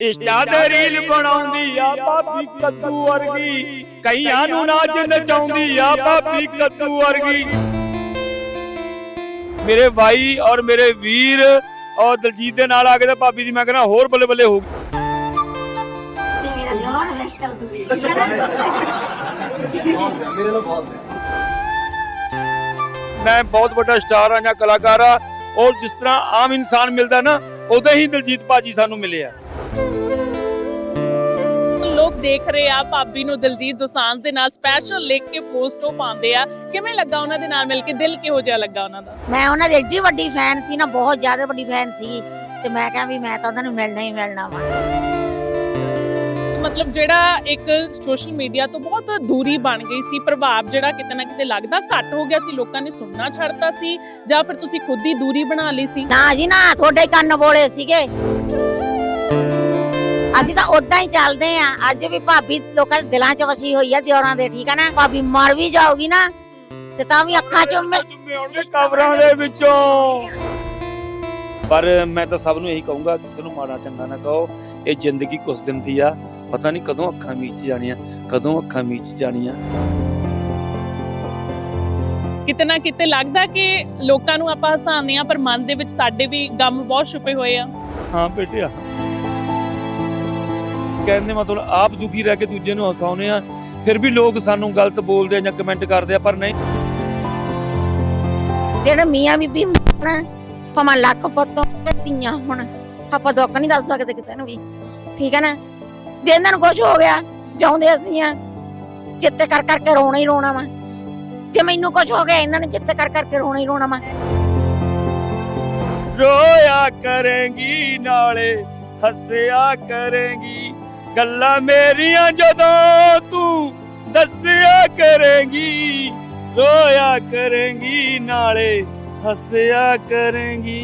ਇਸ਼ਟਾ ਦੇ ਰੀਲ ਬਣਾਉਂਦੀ ਆ ਭਾਬੀ ਕੱਦੂ ਵਰਗੀ। ਕਈਆਂ ਨੂੰ ਨਾਚ ਨਚਾਉਂਦੀ ਆ ਭਾਬੀ ਕੱਦੂ ਵਰਗੀ। ਮੇਰੇ ਭਾਈ ਔਰ ਮੇਰੇ ਵੀਰ ਔਰ ਦਲਜੀਤ ਦੇ ਨਾਲ ਆ ਕੇ ਤਾਂ ਭਾਬੀ ਦੀ ਮੈਂ ਕਹਿੰਦਾ ਹੋਰ ਬੱਲੇ ਬੱਲੇ ਹੋ ਗਈ। ਮੇਰਾ ਰਸ਼ਤਾ ਮੈਂ ਬਹੁਤ ਵੱਡਾ ਸਟਾਰ ਆ ਜਾਂ ਕਲਾਕਾਰ ਆ ਔਰ ਜਿਸ ਤਰ੍ਹਾਂ ਆਮ ਇਨਸਾਨ ਮਿਲਦਾ ਨਾ ਉਦੋਂ ਹੀ ਦਲਜੀਤ ਭਾਜੀ ਸਾਨੂੰ ਮਿਲੇ ਆ। ਲੋਕ ਦੇਖ ਰਹੇ ਆ ਭਾਬੀ ਨੂੰ ਦਿਲਜੀਤ ਦੋਸਾਂਝ ਦੇ ਨਾਲ ਸਪੈਸ਼ਲ ਲਿਖ ਕੇ ਪੋਸਟ ਉਹ ਪਾਉਂਦੇ ਆ। ਕਿਵੇਂ ਲੱਗਾ ਉਹਨਾਂ ਦੇ ਨਾਲ ਮਿਲ ਕੇ? ਦਿਲ ਕਿਹੋ ਜਿਹਾ ਲੱਗਾ ਉਹਨਾਂ ਦਾ? ਮੈਂ ਉਹਨਾਂ ਦੀ ਏਡੀ ਵੱਡੀ ਫੈਨ ਸੀ ਨਾ ਬਹੁਤ ਜ਼ਿਆਦਾ ਵੱਡੀ ਫੈਨ ਸੀ। ਤੇ ਮੈਂ ਕਿਹਾ ਵੀ ਮੈਂ ਤਾਂ ਉਹਨਾਂ ਨੂੰ ਮਿਲਣਾ ਹੀ ਮਿਲਣਾ ਵਾ। ਮਤਲਬ ਜਿਹੜਾ ਇੱਕ ਸੋਸ਼ਲ ਮੀਡੀਆ ਤੋਂ ਬਹੁਤ ਦੂਰੀ ਬਣ ਗਈ ਸੀ ਪ੍ਰਭਾਵ ਜਿਹੜਾ ਕਿਤੇ ਨਾ ਕਿਤੇ ਲੱਗਦਾ ਘੱਟ ਹੋ ਗਿਆ ਸੀ ਲੋਕਾਂ ਨੇ ਸੁਣਨਾ ਛੱਡਤਾ ਸੀ ਜਾਂ ਫਿਰ ਤੁਸੀਂ ਖੁਦ ਹੀ ਦੂਰੀ ਬਣਾ ਲਈ ਸੀ? ਨਾ ਜੀ ਨਾ ਤੁਹਾਡੇ ਕੰਨ ਬੋਲੇ ਸੀਗੇ। ਅਸੀਂ ਤਾਂ ਉਦਾਂ ਹੀ ਚੱਲਦੇ ਆ। ਅੱਜ ਵੀ ਭਾਬੀ ਲੋਕਾਂ ਦੇ ਦਿਲਾਂ 'ਚ ਵਸੀ ਹੋਈ ਆ ਦਿਓਰਾਂ ਦੇ ਠੀਕ ਆ ਨਾ? ਭਾਬੀ ਮਰ ਵੀ ਜਾਊਗੀ ਨਾ ਤੇ ਤਾਂ ਵੀ ਅੱਖਾਂ 'ਚੋਂ ਮੈਂ ਚੁੰਮੇ ਆਉਣਗੇ ਕਬਰਾਂ ਦੇ ਵਿੱਚੋਂ। ਪਰ ਮੈਂ ਤਾਂ ਸਭ ਨੂੰ ਇਹੀ ਕਹੂੰਗਾ ਕਿਸੇ ਨੂੰ ਮਾੜਾ ਚੰਗਾ ਨਾ ਕਹੋ। ਇਹ ਜ਼ਿੰਦਗੀ ਕੁਛ ਦਿਨ ਦੀ ਆ। ਪਤਾ ਨਹੀਂ ਕਦੋਂ ਅੱਖਾਂ ਮੀਚ ਜਾਣੀਆਂ ਕਦੋਂ ਅੱਖਾਂ ਮੀਚ ਜਾਣੀਆਂ। ਕਿਤੇ ਨਾ ਕਿਤੇ ਲੱਗਦਾ ਕਿ ਲੋਕਾਂ ਨੂੰ ਆਪਾਂ ਹਸਾਉਂਦੇ ਆ ਪਰ ਮਨ ਦੇ ਵਿੱਚ ਸਾਡੇ ਵੀ ਗਮ ਬਹੁਤ ਛੁਪੇ ਹੋਏ ਆ। ਹਾਂ ਬੇਟਿਆ ਕਹਿੰਦੇ ਮਤਲਬ ਆਪ ਦੁਖੀ ਰਹਿ ਕੇ ਦੂਜੇ ਨੂੰ ਹਸਾਉਨੇ ਆ ਫਿਰ ਵੀ ਲੋਕ ਸਾਨੂੰ ਗਲਤ ਬੋਲਦੇ ਆ ਜਾਂ ਕਮੈਂਟ ਕਰਦੇ ਆ ਪਰ ਨਹੀਂ। ਜਿਹੜੇ ਮੀਆਂ ਬੀਬੀ ਹੁਣ ਭਾਵੇਂ ਲੱਖ ਪੁੱਤੋਂ ਧੀਆਂ ਹੁਣ ਆਪਾਂ ਦੁੱਖ ਨਹੀਂ ਦੱਸ ਸਕਦੇ ਕਿਸੇ ਨੂੰ ਵੀ। ਠੀਕ ਹੈ ਨਾ? ਜੇ ਇਹਨਾਂ ਨੂੰ ਕੁਝ ਹੋ ਗਿਆ ਜਾਉਂਦੇ ਅਸੀਂ ਆ ਚਿੱਤੇ ਕਰ ਕਰਕੇ ਰੋਣਾ ਹੀ ਰੋਣਾ ਵਾ। ਜੇ ਮੈਨੂੰ ਕੁਝ ਹੋ ਗਿਆ ਇਹਨਾਂ ਨੇ ਚਿੱਤੇ ਕਰ ਕਰਕੇ ਰੋਣਾ ਹੀ ਰੋਣਾ ਵਾ। ਰੋਇਆ ਕਰੇਂਗੀ ਨਾਲੇ ਹੱਸਿਆ ਕਰੇਂਗੀ। ਗੱਲਾਂ ਮੇਰੀਆਂ ਜਦੋਂ ਤੂੰ ਦੱਸਿਆ ਕਰੇਂਗੀ ਰੋਇਆ ਕਰੇਂਗੀ ਨਾਲੇ ਹੱਸਿਆ ਕਰੇਂਗੀ।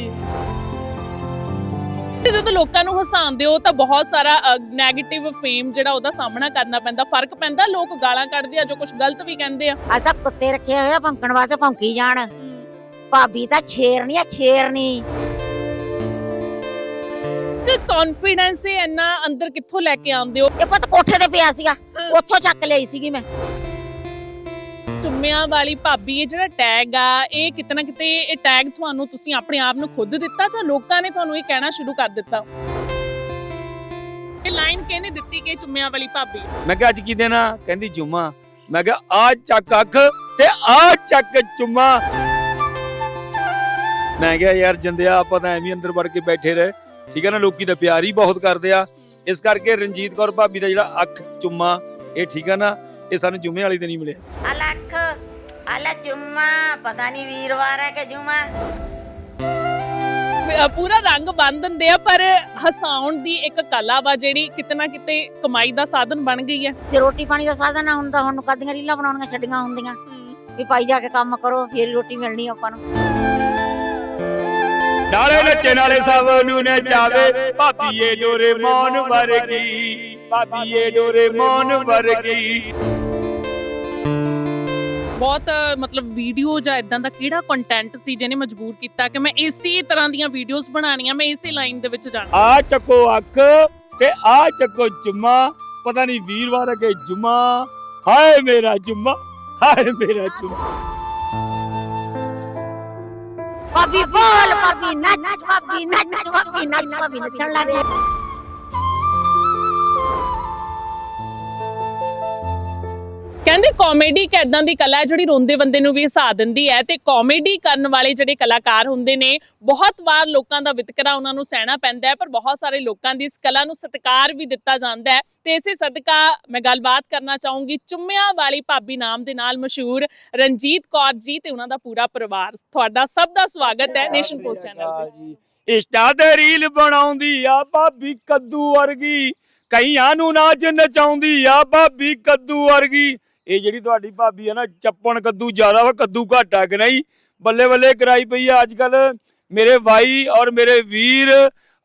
ਤੇ ਜਦੋਂ ਲੋਕਾਂ ਨੂੰ ਹਸਾਉਂਦੇ ਹੋ ਤਾਂ ਬਹੁਤ ਸਾਰਾ 네ਗੇਟਿਵ ਫੇਮ ਜਿਹੜਾ ਉਹਦਾ ਸਾਹਮਣਾ ਕਰਨਾ ਪੈਂਦਾ ਫ਼ਰਕ ਪੈਂਦਾ ਲੋਕ ਗਾਲਾਂ ਕੱਢਦੇ ਆ ਜੋ ਕੁਝ ਗਲਤ ਵੀ ਕਹਿੰਦੇ ਆ। ਅੱਜ ਤੱਕ ਕੁੱਤੇ ਰੱਖੇ ਹੋਏ ਆ ਭੌਂਕਣ ਵਾਸਤੇ ਭੌਂਕੀ ਜਾਣ। ਭਾਬੀ ਤਾਂ ਛੇਰਨੀ ਆ ਛੇਰਨੀ ਤੇ ਕੌਨਫੀਡੈਂਸ ਇਹ ਇੰਨਾ ਅੰਦਰ ਕਿੱਥੋਂ ਲੈ ਕੇ ਆਉਂਦੇ ਹੋ? ਇਹ ਪੁੱਤ ਕੋਠੇ ਤੇ ਪਿਆ ਸੀਗਾ ਉੱਥੋਂ ਚੱਕ ਲਈ ਸੀਗੀ ਮੈਂ। ਚੁੰਮਿਆਂ ਵਾਲੀ ਭਾਬੀ ਇਹ ਜਿਹੜਾ ਟੈਗ ਆ ਇਹ ਕਿਤੇ ਨਾ ਕਿਤੇ ਇਹ ਟੈਗ ਤੁਹਾਨੂੰ ਤੁਸੀਂ ਆਪਣੇ ਆਪ ਨੂੰ ਖੁਦ ਦਿੱਤਾ ਜਾਂ ਲੋਕਾਂ ਨੇ ਤੁਹਾਨੂੰ ਇਹ ਕਹਿਣਾ ਸ਼ੁਰੂ ਕਰ ਦਿੱਤਾ? ਇਹ ਲਾਈਨ ਕਿਹਨੇ ਦਿੱਤੀ ਕਿ ਚੁੰਮਿਆਂ ਵਾਲੀ ਭਾਬੀ? ਮੈਂ ਕਿਹਾ ਅੱਜ ਕੀ ਦੇਣਾ? ਕਹਿੰਦੀ ਜੁਮਾ। ਮੈਂ ਕਿਹਾ ਆ ਚੱਕ ਅੱਖ ਤੇ ਆ ਚੱਕ ਚੁੰਮਾ। ਮੈਂ ਕਿਹਾ ਯਾਰ ਜਿੰਦਿਆ ਆਪਾਂ ਤਾਂ ਐਵੇਂ ਹੀ ਅੰਦਰ ਵੜ ਕੇ ਬੈਠੇ ਰਹੇ। ਠੀਕ ਹੈ ਨਾ ਲੋਕੀ ਤਾਂ ਪਿਆਰ ਹੀ ਬਹੁਤ ਕਰਦੇ ਆ। ਇਸ ਕਰਕੇ ਰਣਜੀਤ ਕੌਰ ਭਾਬੀ ਦਾ ਜਿਹੜਾ ਅੱਖ ਚੁੰਮਾ ਇਹ ਠੀਕ ਹੈ ਨਾ ਇਹ ਸਾਨੂੰ ਜੁਮੇ ਵਾਲੀ ਦਿਨ ਹੀ ਮਿਲਿਆ। ਸੀ ਅਲੱਖ ਅਲਾ ਜੁਮਾ ਪਤਾ ਨਹੀਂ ਵੀਰਵਾਰ ਹੈ ਕਿ ਜੁਮਾ। ਪੂਰਾ ਰੰਗ ਬੰਨ ਦਿੰਦੇ ਆ ਪਰ ਹਸਾਉਣ ਦੀ ਇੱਕ ਕਲਾ ਵਾ ਜਿਹੜੀ ਕਿਤੇ ਨਾ ਕਿਤੇ ਕਮਾਈ ਦਾ ਸਾਧਨ ਬਣ ਗਈ ਹੈ ਜੇ ਰੋਟੀ ਪਾਣੀ ਦਾ ਸਾਧਨ ਨਾ ਹੁੰਦਾ ਹੁਣ ਕਦੀਆਂ ਰੀਲਾਂ ਬਣਾਉਣੀਆਂ ਛੱਡੀਆਂ ਹੁੰਦੀਆਂ। ਵੀ ਭਾਈ ਜਾ ਕੇ ਕੰਮ ਕਰੋ ਫੇਰ ਰੋਟੀ ਮਿਲਣੀ ਆਪਾਂ ਨੂੰ। ਨਾਲੇ ਨੱਚੇ ਨਾਲੇ ਸਭ ਨੂੰ ਨਚਾਵੇ। ਭਾਬੀ ਏ ਡੋਰੇ ਮੌਨ ਵਰਗੀ। ਭਾਬੀ ਏ ਡੋਰੇ ਮੌਨ ਵਰਗੀ। ਬਹੁਤ ਮਤਲਬ ਵੀਡੀਓ ਜਾਂ ਇਦਾਂ ਦਾ ਕਿਹੜਾ ਕੰਟੈਂਟ ਸੀ ਜਿਹਨੇ ਮਜਬੂਰ ਕੀਤਾ ਕਿ ਮੈਂ ਇਸੇ ਤਰ੍ਹਾਂ ਦੀਆਂ ਵੀਡੀਓਜ਼ ਬਣਾਉਣੀਆਂ ਮੈਂ ਇਸੇ ਲਾਈਨ ਦੇ ਵਿੱਚ ਜਾਣਾ। ਆ ਚੱਕੋ ਅੱਖ ਤੇ ਆ ਚੱਕੋ ਜੁਮਾ। ਪਤਾ ਨਹੀਂ ਵੀਰਵਾਰ ਹੈ ਕਿ ਜੁਮਾ। ਹਾਏ ਮੇਰਾ ਜੁਮਾ ਹਾਏ ਮੇਰਾ ਜੁਮਾ। ਭਾਬੀ ਬੋਲ ਭਾਬੀ ਨੱਚ ਭਾਬੀ ਨੱਚ ਭਾਬੀ ਨੱਚ ਭਾਬੀ ਨੱਚਣ ਲੱਗ ਗਈ ਕਹਿੰਦੇ ਕਾਮੇਡੀ ਇੱਕ ਏਦਾਂ ਦੀ ਕਲਾ ਹੈ ਜਿਹੜੀ ਰੋਂਦੇ ਬੰਦੇ ਨੂੰ ਵੀ ਹਸਾ ਦਿੰਦੀ ਹੈ ਤੇ ਕਾਮੇਡੀ ਕਰਨ ਵਾਲੇ ਜਿਹੜੇ ਕਲਾਕਾਰ ਹੁੰਦੇ ਨੇ ਬਹੁਤ ਵਾਰ ਲੋਕਾਂ ਦਾ ਵਿਤਕਰਾ ਉਹਨਾਂ ਨੂੰ ਸਹਿਣਾ ਪੈਂਦਾ ਹੈ ਪਰ ਬਹੁਤ ਸਾਰੇ ਲੋਕਾਂ ਦੀ ਇਸ ਕਲਾ ਨੂੰ ਸਤਿਕਾਰ ਵੀ ਦਿੱਤਾ ਜਾਂਦਾ ਹੈ ਤੇ ਇਸੇ ਸਦਕਾ ਮੈਂ ਗੱਲਬਾਤ ਕਰਨਾ ਚਾਹੂੰਗੀ ਚੁੰਮਿਆਂ ਵਾਲੀ ਭਾਬੀ ਨਾਮ ਦੇ ਨਾਲ ਮਸ਼ਹੂਰ ਰਣਜੀਤ ਕੌਰ ਜੀ ਤੇ ਉਹਨਾਂ ਦਾ ਪੂਰਾ ਪਰਿਵਾਰ। ਤੁਹਾਡਾ ਸਭ ਦਾ ਸਵਾਗਤ ਹੈ ਨੇਸ਼ਨ ਪੋਸਟ ਚੈਨਲ ਤੇ। ਜੀ। ਇੰਸਟਾ ਤੇ ਰੀਲ ਬਣਾਉਂਦੀ ਆ ਭਾਬੀ ਕੱਦੂ ਵਰਗੀ। ਕਈਆਂ ਨੂੰ ਨਾਚ ਨਚਾਉਂਦੀ ਆ ਭਾਬੀ ਕੱਦੂ ਵਰਗੀ। ਇਹ ਜਿਹੜੀ ਤੁਹਾਡੀ ਭਾਬੀ ਹੈ ਨਾ, ਚੱਪਣ ਕੱਦੂ ਜ਼ਿਆਦਾ ਵਾ, ਕੱਦੂ ਘੱਟ ਆ ਕਿ ਨਹੀਂ? ਬੱਲੇ ਬੱਲੇ ਕਰਾਈ ਪਈ ਆ ਅੱਜ ਕੱਲ ਮੇਰੇ ਵਾਈ ਔਰ ਮੇਰੇ ਵੀਰ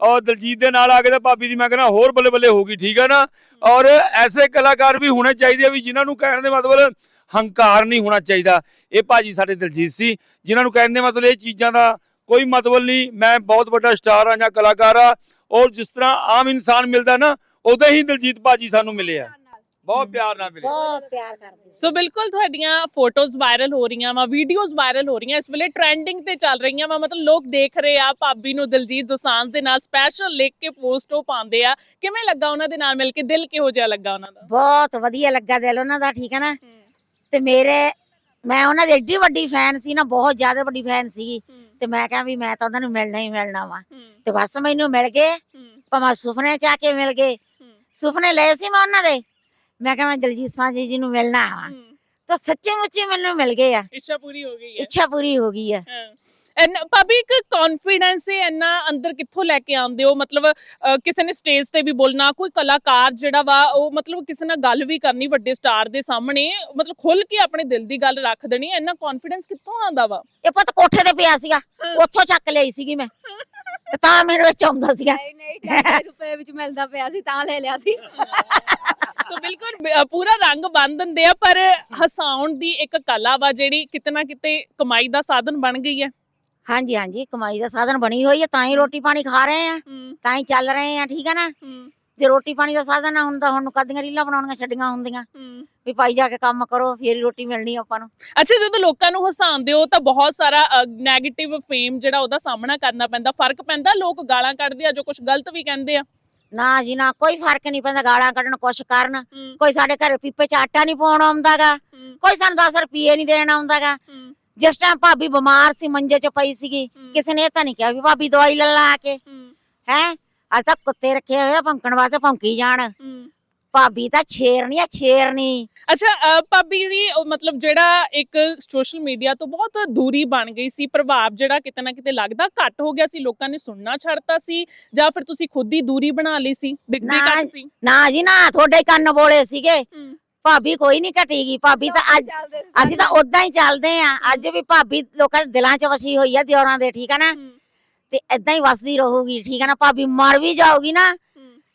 ਔਰ ਦਲਜੀਤ ਦੇ ਨਾਲ ਆ ਕੇ ਤਾਂ ਭਾਬੀ ਦੀ ਮੈਂ ਕਹਿੰਦਾ ਹੋਰ ਬੱਲੇ ਬੱਲੇ ਹੋ ਗਈ, ਠੀਕ ਆ ਨਾ? ਔਰ ਐਸੇ ਕਲਾਕਾਰ ਵੀ ਹੋਣੇ ਚਾਹੀਦੇ ਆ ਵੀ ਜਿਨ੍ਹਾਂ ਨੂੰ ਕਹਿਣ ਦੇ ਮਤਲਬ ਹੰਕਾਰ ਨਹੀਂ ਹੋਣਾ ਚਾਹੀਦਾ। ਇਹ ਭਾਜੀ ਸਾਡੇ ਦਲਜੀਤ ਸੀ, ਜਿਨ੍ਹਾਂ ਨੂੰ ਕਹਿਣ ਦੇ ਮਤਲਬ ਇਹ ਚੀਜ਼ਾਂ ਦਾ ਕੋਈ ਮਤਲਬ ਨਹੀਂ, ਮੈਂ ਬਹੁਤ ਵੱਡਾ ਸਟਾਰ ਆ ਜਾਂ ਕਲਾਕਾਰ ਆ ਔਰ ਜਿਸ ਤਰ੍ਹਾਂ ਆਮ ਇਨਸਾਨ ਮਿਲਦਾ ਨਾ, ਉਦੋਂ ਹੀ ਦਲਜੀਤ ਬਾਜੀ ਸਾਨੂੰ ਮਿਲੇ ਆ। ਬਹੁਤ ਪਿਆਰ ਨਾਲ ਮਿਲੇ। ਬਹੁਤ ਪਿਆਰ ਕਰਦੇ ਸੋ। ਬਿਲਕੁਲ ਤੁਹਾਡੀਆਂ ਫੋਟੋਜ਼ ਵਾਇਰਲ ਹੋ ਰਹੀਆਂ ਵਾ ਵੀਡੀਓਜ਼ ਵਾਇਰਲ ਹੋ ਰਹੀਆਂ ਇਸ ਵੇਲੇ ਟ੍ਰੈਂਡਿੰਗ ਤੇ ਚੱਲ ਰਹੀਆਂ ਵਾ ਮਤਲਬ ਲੋਕ ਦੇਖ ਰਹੇ ਆ ਭਾਬੀ ਨੂੰ ਦਿਲਜੀਤ ਦੋਸਾਂਝ ਦੇ ਨਾਲ ਸਪੈਸ਼ਲ ਲਿਖ ਕੇ ਪੋਸਟ ਉਹ ਪਾਉਂਦੇ ਆ। ਕਿਵੇਂ ਲੱਗਾ ਉਹਨਾਂ ਦੇ ਨਾਲ ਮਿਲ ਕੇ? ਦਿਲ ਕਿਹੋ ਜਿਹਾ ਲੱਗਾ ਉਹਨਾਂ ਦਾ? ਬਹੁਤ ਵਧੀਆ ਲੱਗਾ ਦਿਲ ਉਹਨਾਂ ਦਾ ਠੀਕ ਹੈ ਨਾ? ਤੇ ਮੇਰੇ ਮੈਂ ਉਹਨਾਂ ਦੀ ਏਡੀ ਵੱਡੀ ਫੈਨ ਸੀ ਨਾ ਬਹੁਤ ਜ਼ਿਆਦਾ ਵੱਡੀ ਫੈਨ ਸੀਗੀ ਤੇ ਮੈਂ ਕਿਹਾ ਵੀ ਮੈਂ ਤਾਂ ਉਹਨਾਂ ਨੂੰ ਮਿਲਣਾ ਹੀ ਮਿਲਣਾ ਵਾ। ਤੇ ਬਸ ਮੈਨੂੰ ਮਿਲ ਗਏ। ਭਾਵੇਂ ਸੁਪਨੇ ਚ ਆ ਕੇ ਮਿਲ ਗਏ। ਸੁਪਨੇ ਲਏ ਸੀ ਮੈਂ ਉਹਨਾਂ ਦੇ। ਮੈਂ ਕਿਹਾ ਮੈਂ ਦਲਜੀਤ ਸਾਂਝ ਜੀ ਨੂੰ ਮਿਲਣਾ ਵਾ। ਤਾਂ ਸੱਚੇ ਮੁੱਚੇ ਮੈਨੂੰ ਮਿਲ ਗਏ ਆ। ਇੱਛਾ ਪੂਰੀ ਹੋ ਗਈ ਹੈ ਇੱਛਾ ਪੂਰੀ ਹੋ ਗਈ ਆ। ਐਨ ਭਾਬੀ ਇੱਕ ਕੌਨਫੀਡੈਂਸ ਹੈ ਇੰਨਾ ਅੰਦਰ ਕਿੱਥੋਂ ਲੈ ਕੇ ਆਉਂਦੇ ਹੋ? ਮਤਲਬ ਕਿਸੇ ਨੇ ਸਟੇਜ ਤੇ ਵੀ ਬੋਲਣਾ ਕੋਈ ਕਲਾਕਾਰ ਜਿਹੜਾ ਵਾ ਉਹ ਮਤਲਬ ਕਿਸੇ ਨਾਲ ਗੱਲ ਵੀ ਕਰਨੀ ਵੱਡੇ ਸਟਾਰ ਦੇ ਸਾਹਮਣੇ ਮਤਲਬ ਖੁੱਲ ਕੇ ਆਪਣੇ ਦਿਲ ਦੀ ਗੱਲ ਰੱਖ ਦੇਣੀ ਇੰਨਾ ਕੌਨਫੀਡੈਂਸ ਕਿੱਥੋਂ ਆਉਂਦਾ ਵਾ? ਇਹ ਪੁੱਤ ਕੋਠੇ ਤੇ ਪਿਆ ਸੀਗਾ। ਉੱਥੋਂ ਚੱਕ ਲਈ ਸੀਗੀ ਮੈਂ। ਤੇ ਤਾਂ ਮੇਰੇ ਵਿੱਚ ਆਉਂਦਾ ਸੀਗਾ। ਨਹੀਂ ਨਹੀਂ 250 ਰੁਪਏ ਵਿੱਚ ਮਿਲਦਾ ਪਿਆ ਸੀ ਤਾਂ ਲੈ ਲਿਆ ਸੀ। ਸੋ ਬਿਲਕੁਲ ਬ- ਪੂਰਾ ਰੰਗ ਬੰਨ ਦਿੰਦੇ ਆ ਪਰ ਹਸਾਉਣ ਦੀ ਇੱਕ ਕਲਾ ਵਾ ਜਿਹੜੀ ਕਿਤੇ ਨਾ ਕਿਤੇ ਕਮਾਈ ਦਾ ਸਾਧਨ ਬਣ ਗਈ ਹੈ। ਹਾਂਜੀ ਹਾਂਜੀ ਕਮਾਈ ਦਾ ਸਾਧਨ ਬਣੀ ਹੋਈ ਹੈ ਤਾਂ ਹੀ ਰੋਟੀ ਪਾਣੀ ਖਾ ਰਹੇ ਆ ਤਾਂ ਹੀ ਚੱਲ ਰਹੇ ਆ ਠੀਕ ਹੈ ਨਾ? ਜੇ ਰੋਟੀ ਪਾਣੀ ਦਾ ਸਾਧਨ ਨਾ ਹੁੰਦਾ ਹੁਣ ਕਦੀਆਂ ਰੀਲਾਂ ਬਣਾਉਣੀਆਂ ਛੱਡੀਆਂ ਹੁੰਦੀਆਂ। ਵੀ ਭਾਈ ਜਾ ਕੇ ਕੰਮ ਕਰੋ ਫੇਰ ਹੀ ਰੋਟੀ ਮਿਲਣੀ ਆਪਾਂ ਨੂੰ। ਅੱਛਾ ਜਦੋਂ ਲੋਕਾਂ ਨੂੰ ਹਸਾਉਂਦੇ ਹੋ ਤਾਂ ਬਹੁਤ ਸਾਰਾ 네ਗੇਟਿਵ ਫੇਮ ਜਿਹੜਾ ਉਹਦਾ ਸਾਹਮਣਾ ਕਰਨਾ ਪੈਂਦਾ। ਫ਼ਰਕ ਪੈਂਦਾ? ਲੋਕ ਗਾਲਾਂ ਕੱਢਦੇ ਆ ਜੋ ਕੁਝ ਗਲਤ ਵੀ ਕਹਿੰਦੇ ਆ। ਨਾ ਜੀ ਨਾ ਕੋਈ ਫ਼ਰਕ ਨਹੀਂ ਪੈਂਦਾ ਗਾਲਾਂ ਕੱਢਣ ਕੁਛ ਕਰਨ। ਕੋਈ ਸਾਡੇ ਘਰੇ ਪੀਪੇ ਚ ਆਟਾ ਨਹੀਂ ਪਾਉਣ ਆਉਂਦਾਗਾ। ਕੋਈ ਸਾਨੂੰ 10 ਰੁਪਏ ਨਹੀਂ ਦੇਣ ਆਉਂਦਾਗਾ। ਜਿਸ ਟਾਈਮ ਭਾਬੀ ਬਿਮਾਰ ਸੀ ਮੰਜੇ 'ਚ ਪਈ ਸੀਗੀ ਕਿਸੇ ਨੇ ਇਹ ਤਾਂ ਨਹੀਂ ਕਿਹਾ ਵੀ ਭਾਬੀ ਦਵਾਈ ਲੈ ਲਾ ਕੇ। ਹੈ। ਅੱਜ ਤੱਕ ਕੁੱਤੇ ਰੱਖੇ ਹੋਏ ਆ ਭੌਂਕਣ ਵਾਸਤੇ ਭੌਂਕੀ ਜਾਣ। ਭਾਬੀ ਤਾਂ ਛੇਰਨੀ ਆ ਛੇਰਨੀ ਅੱਛਾ ਅ, ਭਾਬੀ ਜੀ ਉਹ ਮਤਲਬ ਜਿਹੜਾ ਇੱਕ ਸੋਸ਼ਲ ਮੀਡੀਆ ਤੋਂ ਬਹੁਤ ਦੂਰੀ ਬਣ ਗਈ ਸੀ ਪ੍ਰਭਾਵ ਜਿਹੜਾ ਕਿਤੇ ਨਾ ਕਿਤੇ ਲੱਗਦਾ ਘੱਟ ਹੋ ਗਿਆ ਸੀ ਲੋਕਾਂ ਨੇ ਸੁਣਨਾ ਛੱਡਤਾ ਸੀ ਜਾਂ ਫਿਰ ਤੁਸੀਂ ਖੁਦ ਹੀ ਦੂਰੀ ਬਣਾ ਲਈ ਸੀ ਦਿਖਦੇ ਨਾ, ਘੱਟ ਸੀ? ਨਾ ਜੀ ਨਾ ਤੁਹਾਡੇ ਕੰਨ ਬੋਲੇ ਸੀਗੇ। ਭਾਬੀ ਕੋਈ ਨਹੀਂ ਘਟੇਗੀ ਭਾਬੀ ਤਾਂ ਅੱਜ ਅਸੀਂ ਤਾਂ ਉਦਾਂ ਹੀ ਚੱਲਦੇ ਆ ਅੱਜ ਵੀ ਭਾਬੀ ਲੋਕਾਂ ਦੇ ਦਿਲਾਂ 'ਚ ਵਸੀ ਹੋਈ ਆ ਦਿਓਰਾਂ ਦੇ ਠੀਕ ਆ ਨਾ? ਤੇ ਇਦਾਂ ਹੀ ਵਸਦੀ ਰਹੂਗੀ ਠੀਕ ਆ ਨਾ? ਭਾਬੀ ਮਰ ਵੀ ਜਾਊਗੀ ਨਾ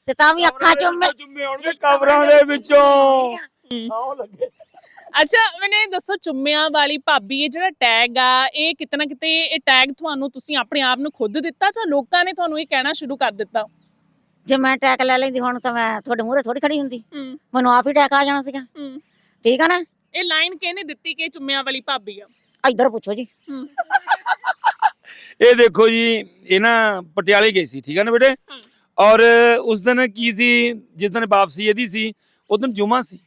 ਤੇ ਤਾਂ ਵੀ ਅੱਖਾਂ 'ਚੋਂ ਮੈਂ ਚੁੰਮੇ ਆਉਣਗੇ ਕਬਰਾਂ ਦੇ ਵਿੱਚੋਂ। ਸੌ ਲੱਗੇ। ਅੱਛਾ ਮੈਨੂੰ ਇਹ ਦੱਸੋ ਚੁੰਮਿਆਂ ਵਾਲੀ ਭਾਬੀ ਇਹ ਜਿਹੜਾ ਟੈਗ ਆ ਇਹ ਕਿਤੇ ਨਾ ਕਿਤੇ ਇਹ ਟੈਗ ਤੁਹਾਨੂੰ ਤੁਸੀਂ ਆਪਣੇ ਆਪ ਨੂੰ ਖੁਦ ਦਿੱਤਾ ਜਾਂ ਲੋਕਾਂ ਨੇ ਤੁਹਾਨੂੰ ਇਹ ਕਹਿਣਾ ਸ਼ੁਰੂ ਕਰ ਦਿੱਤਾ? ਜੇ ਮੈਂ ਟੈਕ ਲੈ ਲੈਂਦੀ ਹੁਣ ਤਾਂ ਮੈਂ ਤੁਹਾਡੇ ਮੂਹਰੇ ਥੋੜੀ ਖੜੀ ਹੁੰਦੀ। ਮੈਨੂੰ ਆਪ ਹੀ ਟੈਕ ਆ ਜਾਣਾ ਸੀਗਾ। ਠੀਕ ਆ ਨਾ? ਇਹ ਲਾਈਨ ਕਿਹਨੇ ਦਿੱਤੀ ਕਿ ਚੁੰਮਿਆਂ ਵਾਲੀ ਭਾਬੀ ਆ? ਇੱਧਰ ਪੁੱਛੋ ਜੀ। ਇਹ ਦੇਖੋ ਜੀ ਇਹ ਨਾ ਪਟਿਆਲੇ ਗਏ ਸੀ ਠੀਕ ਹੈ ਨਾ ਬੇਟੇ? ਔਰ ਉਸ ਦਿਨ ਕੀ ਸੀ? ਜਿਸ ਦਿਨ ਵਾਪਸੀ ਇਹਦੀ ਸੀ, ਉਸ ਦਿਨ ਜੁਮਾ ਸੀ।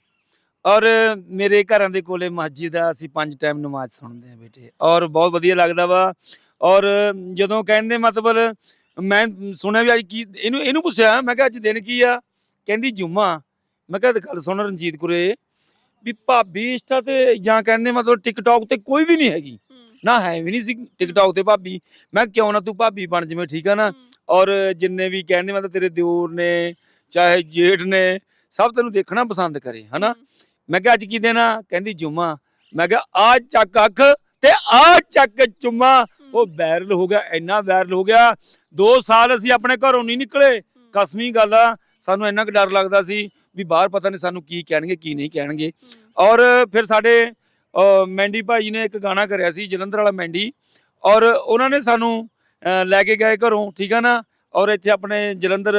ਔਰ ਮੇਰੇ ਘਰਾਂ ਦੇ ਕੋਲੇ ਮਸਜਿਦ ਆ ਅਸੀਂ ਪੰਜ ਟਾਈਮ ਨਮਾਜ਼ ਸੁਣਦੇ ਆ ਬੇਟੇ। ਔਰ ਬਹੁਤ ਵਧੀਆ ਲੱਗਦਾ ਵਾ। ਔਰ ਜਦੋਂ ਕਹਿੰਦੇ ਮਤਲਬ ਮੈਂ ਸੁਣਿਆ ਵੀ ਅੱਜ ਕੀ, ਇਹਨੂੰ ਇਹਨੂੰ ਪੁੱਛਿਆ, ਮੈਂ ਕਿਹਾ ਅੱਜ ਦਿਨ ਕੀ ਆ? ਕਹਿੰਦੀ ਜੁਮਾ। ਮੈਂ ਕਿਹਾ ਗੱਲ ਸੁਣ ਰਣਜੀਤ ਕੁਰੇ। ਵੀ ਭਾਬੀ ਇੰਸਟਾ ਤੇ ਜਾਂ ਕਹਿੰਦੇ ਮਤਲਬ ਟਿਕਟੌਕ ਤੇ ਕੋਈ ਵੀ ਨਹੀਂ ਹੈਗੀ। ਨਾ ਹੈ ਵੀ ਨਹੀਂ ਸੀ ਟਿਕਟੌਕ ਤੇ ਭਾਬੀ। ਮੈਂ ਕਿਉਂ ਨਾ ਤੂੰ ਭਾਬੀ ਬਣ ਜਿਵੇਂ ਠੀਕ ਆ ਨਾ? ਔਰ ਜਿੰਨੇ ਵੀ ਕਹਿੰਦੇ ਮਤਲਬ ਤੇਰੇ ਦਿਓਰ ਨੇ ਚਾਹੇ ਜੇਠ ਨੇ ਸਭ ਤੈਨੂੰ ਦੇਖਣਾ ਪਸੰਦ ਕਰੇ ਹਨਾ? ਮੈਂ ਕਿਹਾ ਅੱਜ ਕੀ ਆ? ਕਹਿੰਦੀ ਜੁਮਾ। ਮੈਂ ਕਿਹਾ ਆ ਚੱਕ ਅੱਖ ਤੇ ਆ ਚੱਕ ਚੁੰਮਾ। ਉਹ ਵਾਇਰਲ ਹੋ ਗਿਆ ਇੰਨਾ ਵਾਇਰਲ ਹੋ ਗਿਆ। 2 ਸਾਲ ਅਸੀਂ ਆਪਣੇ ਘਰੋਂ ਨਹੀਂ ਨਿਕਲੇ। ਕਸਮੀ ਗੱਲ ਆ। ਸਾਨੂੰ ਇੰਨਾ ਕੁ ਡਰ ਲੱਗਦਾ ਸੀ ਵੀ ਬਾਹਰ ਪਤਾ ਨਹੀਂ ਸਾਨੂੰ ਕੀ ਕਹਿਣਗੇ ਕੀ ਨਹੀਂ ਕਹਿਣਗੇ। ਔਰ ਫਿਰ ਸਾਡੇ ਮੈਂਡੀ ਭਾਈ ਨੇ ਇੱਕ ਗਾਣਾ ਕਰਿਆ ਸੀ ਜਲੰਧਰ ਵਾਲਾ ਮੈਂਡੀ। ਔਰ ਉਹਨਾਂ ਨੇ ਸਾਨੂੰ ਲੈ ਕੇ ਗਏ ਘਰੋਂ ਠੀਕ ਆ ਨਾ? ਔਰ ਇੱਥੇ ਆਪਣੇ ਜਲੰਧਰ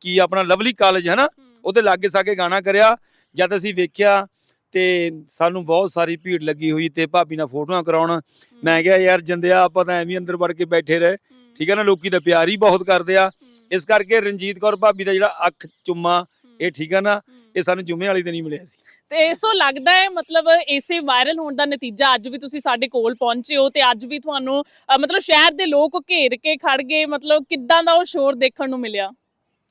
ਕੀ ਆਪਣਾ ਲਵਲੀ ਕਾਲਜ ਹੈ ਨਾ? ਉਹਦੇ ਲਾਗੇ ਸਾਗੇ ਗਾਣਾ ਕਰਿਆ। ਜਦ ਅਸੀਂ ਵੇਖਿਆ ਤੇ ਸਾਨੂੰ ਬਹੁਤ ਸਾਰੀ ਭੀੜ ਲੱਗੀ ਹੋਈ ਤੇ ਭਾਬੀ ਨਾਲ ਫੋਟੋਆਂ ਕਰਾਉਣ। ਮੈਂ ਕਿਹਾ ਯਾਰ ਜੰਦਿਆ ਆਪਾਂ ਤਾਂ ਐਵੇਂ ਅੰਦਰ ਵੜ ਕੇ ਬੈਠੇ ਰਹੇ। ਠੀਕ ਹੈ ਨਾ? ਲੋਕੀ ਤਾਂ ਪਿਆਰ ਹੀ ਬਹੁਤ ਕਰਦੇ ਆ। ਇਸ ਕਰਕੇ ਰਣਜੀਤ ਕੌਰ ਭਾਬੀ ਦਾ ਜਿਹੜਾ ਅੱਖ ਚੁੰਮਾ ਇਹ ਠੀਕ ਹੈ ਨਾ? ਇਹ ਸਾਨੂੰ ਜੁਮੇ ਵਾਲੀ ਦਿਨ ਹੀ ਮਿਲਿਆ ਸੀ। ਤੇ ਸੋ ਲੱਗਦਾ ਹੈ ਮਤਲਬ ਇਸੇ ਵਾਇਰਲ ਹੋਣ ਦਾ ਨਤੀਜਾ ਅੱਜ ਵੀ ਤੁਸੀਂ ਸਾਡੇ ਕੋਲ ਪਹੁੰਚੇ ਹੋ ਤੇ ਅੱਜ ਵੀ ਤੁਹਾਨੂੰ ਅ, ਮਤਲਬ ਸ਼ਹਿਰ ਦੇ ਲੋਕ ਘੇਰ ਕੇ ਖੜ ਗਏ ਮਤਲਬ ਕਿੱਦਾਂ ਦਾ ਉਹ ਸ਼ੋਰ ਦੇਖਣ ਨੂੰ ਮਿਲਿਆ?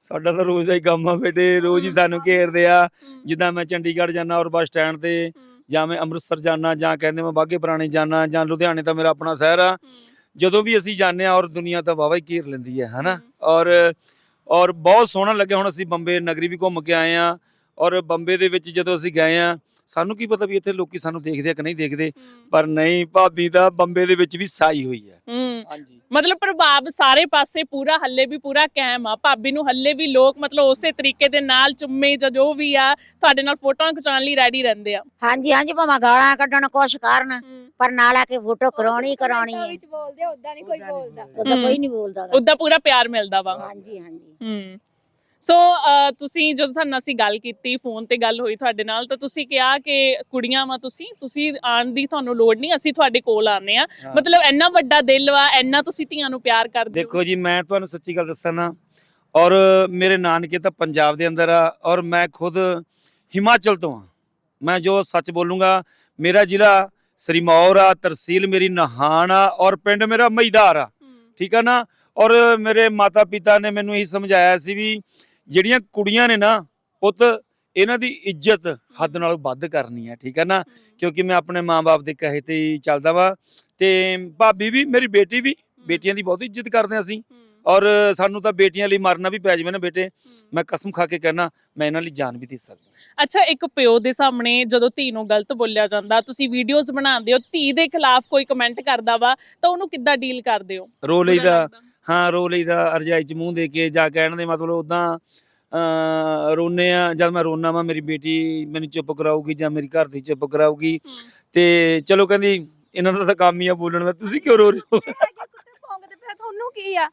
ਸਾਡਾ ਤਾਂ ਰੋਜ਼ ਦਾ ਹੀ ਕੰਮ ਆ ਬੇਟੇ ਰੋਜ਼ ਹੀ ਸਾਨੂੰ ਘੇਰਦੇ ਆ। ਜਿੱਦਾਂ ਮੈਂ ਚੰਡੀਗੜ੍ਹ ਜਾਣਾ ਔਰ ਬੱਸ ਸਟੈਂਡ ਤੇ ਜਾਂ ਮੈਂ ਅੰਮ੍ਰਿਤਸਰ ਜਾਣਾ ਜਾਂ ਕਹਿੰਦੇ ਮੈਂ ਬਾਗੇ ਪੁਰਾਣੇ ਜਾਣਾ ਜਾਂ ਲੁਧਿਆਣੇ ਤਾਂ ਮੇਰਾ ਆਪਣਾ ਸ਼ਹਿਰ ਆ। ਜਦੋਂ ਵੀ ਅਸੀਂ ਜਾਂਦੇ ਆ ਔਰ ਦੁਨੀਆ ਤਾਂ ਵਾਵਾ ਹੀ ਘੇਰ ਲੈਂਦੀ ਹੈ ਹਨਾ? ਔਰ ਔਰ ਬਹੁਤ ਸੋਹਣਾ ਲੱਗਿਆ ਹੁਣ ਅਸੀਂ ਬੰਬੇ ਨਗਰੀ ਵੀ ਘੁੰਮ ਕੇ ਆਏ ਆ ਔਰ ਬੰਬੇ ਦੇ ਵਿੱਚ ਜਦੋਂ ਅਸੀਂ ਗਏ ਆ ਸਾਨੂੰ ਕੀ ਪਤਾ ਵੀ ਇੱਥੇ ਲੋਕੀ ਸਾਨੂੰ ਦੇਖਦੇ ਆ ਕਿ ਨਹੀਂ ਦੇਖਦੇ ਪਰ ਨਹੀਂ ਭਾਬੀ ਦਾ ਬੰਬੇ ਦੇ ਵਿੱਚ ਵੀ ਸਾਈ ਹੋਈ ਹੈ। ਹਾਂਜੀ। ਮਤਲਬ ਪ੍ਰਭਾਵ ਸਾਰੇ ਪਾਸੇ ਪੂਰਾ ਹੱਲੇ ਵੀ ਪੂਰਾ ਕਾਇਮ ਆ। ਭਾਬੀ ਨੂੰ ਹੱਲੇ ਵੀ ਲੋਕ ਮਤਲਬ ਉਸੇ ਤਰੀਕੇ ਦੇ ਨਾਲ ਚੁੰਮੇ ਜਾਂ ਜੋ ਵੀ ਆ ਤੁਹਾਡੇ ਨਾਲ ਫੋਟੋਆਂ ਖਿਚਾਉਣ ਲਈ ਰੈਡੀ ਰਹਿੰਦੇ ਆ। ਹਾਂਜੀ ਹਾਂਜੀ ਭਾਵੇਂ ਗਾਲਾਂ ਕੱਢਣ ਕੁਛ ਕਰਨ ਪਰ ਨਾਲ ਆ ਕੇ ਫੋਟੋ ਕਰਾਉਣੀ ਕਰਾਉਣੀ ਹੈ ਵਿੱਚ ਬੋਲਦੇ ਉਦਾਂ ਨਹੀਂ ਕੋਈ ਬੋਲਦਾ। ਹਮ। ਕੋਈ ਨਹੀਂ ਬੋਲਦਾ। ਉਦਾਂ ਪੂਰਾ ਪਿਆਰ ਮਿਲਦਾ ਵਾ। ਹਾਂਜੀ ਹਾਂਜੀ। ਹੂੰ। ਸੋ ਤੁਸੀਂ ਜਦੋਂ ਤੁਹਾਨੂੰ ਅਸੀਂ ਗੱਲ ਕੀਤੀ ਫੋਨ ਤੇ ਗੱਲ ਹੋਈ ਤੁਹਾਡੇ ਨਾਲ ਤਾਂ ਤੁਸੀਂ ਕਿਹਾ ਕਿ ਕੁੜੀਆਂ ਵਾ ਤੁਸੀਂ ਤੁਸੀਂ ਆਣ ਦੀ ਤੁਹਾਨੂੰ ਲੋੜ ਨਹੀਂ ਅਸੀਂ ਤੁਹਾਡੇ ਕੋਲ ਆਨੇ ਆ। ਮਤਲਬ ਇੰਨਾ ਵੱਡਾ ਦਿਲ ਵਾ ਇੰਨਾ ਤੁਸੀਂ ਧੀਆਂ ਨੂੰ ਪਿਆਰ ਕਰਦੇ ਹੋ। ਦੇਖੋ ਜੀ ਮੈਂ ਤੁਹਾਨੂੰ ਸੱਚੀ ਗੱਲ ਦੱਸਾਂ ਨਾ ਔਰ ਮੇਰੇ ਨਾਨਕੇ ਤਾਂ ਪੰਜਾਬ ਦੇ ਅੰਦਰ ਆ ਔਰ ਮੈਂ ਖੁਦ ਹਿਮਾਚਲ ਤੋਂ ਆ ਮੈਂ ਜੋ ਸੱਚ ਬੋਲੂੰਗਾ ਮੇਰਾ ਜ਼ਿਲ੍ਹਾ ਸ੍ਰੀਮੌਰ ਆ ਤਹਿਸੀਲ ਮੇਰੀ ਨਹਾਣ ਆ ਔਰ ਪਿੰਡ ਮੇਰਾ ਮਈਦਾਰ ਆ। ਠੀਕ ਆ ਨਾ? ਔਰ ਮੇਰੇ ਮਾਤਾ ਪਿਤਾ ਨੇ ਮੈਨੂੰ ਇਹੀ ਸਮਝਾਇਆ ਸੀ ਵੀ ਜਿਹੜੀਆਂ ਕੁੜੀਆਂ ਨੇ ਨਾ ਪੁੱਤ ਇਹਨਾਂ ਦੀ ਇੱਜ਼ਤ ਹੱਦ ਨਾਲੋਂ ਵੱਧ ਕਰਨੀ ਹੈ ਠੀਕ ਆ ਨਾ? ਕਿਉਂਕਿ ਮੈਂ ਆਪਣੇ ਮਾਂ-ਬਾਪ ਦੇ ਕਹੇ ਤੇ ਹੀ ਚੱਲਦਾ ਵਾਂ ਤੇ ਭਾਬੀ ਵੀ ਮੇਰੀ ਬੇਟੀ ਵੀ ਬੇਟੀਆਂ ਦੀ ਬਹੁਤ ਇੱਜ਼ਤ ਕਰਦੇ ਹਾਂ ਅਸੀਂ। ਹੂੰ, ਔਰ ਸਾਨੂੰ ਤਾਂ ਬੇਟੀਆਂ ਲਈ ਮਰਨਾ ਵੀ ਪੈ ਜਾਵੇ ਨਾ ਬੇਟੇ। ਹੂੰ। ਮੈਂ ਕਸਮ ਖਾ ਕੇ ਕਹਿਣਾ ਮੈਂ ਇਹਨਾਂ ਲਈ ਜਾਨ ਵੀ ਦੇ ਸਕਦਾ। ਅੱਛਾ ਇੱਕ ਪਿਓ ਦੇ ਸਾਹਮਣੇ ਜਦੋਂ ਧੀ ਨੂੰ ਗਲਤ ਬੋਲਿਆ ਜਾਂਦਾ ਤੁਸੀਂ ਵੀਡੀਓਜ਼ ਬਣਾਉਂਦੇ ਹੋ ਧੀ ਦੇ ਖਿਲਾਫ ਕੋਈ ਕਮੈਂਟ ਕਰਦਾ ਵਾ ਤਾਂ ਉਹਨੂੰ ਕਿੱਦਾਂ ਡੀਲ ਕਰਦੇ ਹੋ? ਰੋ ਲਈਦਾ? ਹਾਂ ਰੋ ਲਈਦਾ ਅਰਜਾਈ ਚ ਮੂੰਹ ਦੇ ਕੇ ਜਾਂ ਕਹਿਣ ਦੇ ਮਤਲਬ ਉਦਾਂ ਰੋਨੇ ਆ ਜਦ ਮੈਂ ਰੋਨਾ ਵਾ ਮੇਰੀ ਬੇਟੀ ਮੈਨੂੰ ਚੁੱਪ ਕਰਾਊਗੀ ਜਾਂ ਮੇਰੀ ਘਰ ਦੀ ਚੁੱਪ ਕਰਾਊਗੀ। ਤੇ ਚਲੋ ਕਹਿੰਦੀ ਇਹਨਾਂ ਦਾ ਤਾਂ ਕੰਮ ਹੀ ਆ ਬੋਲਣ ਦਾ ਤੁਸੀਂ ਕਿਉਂ ਰੋ ਰਹੇ ਹੋ? ਤੁਹਾਨੂੰ ਕੀ ਆ?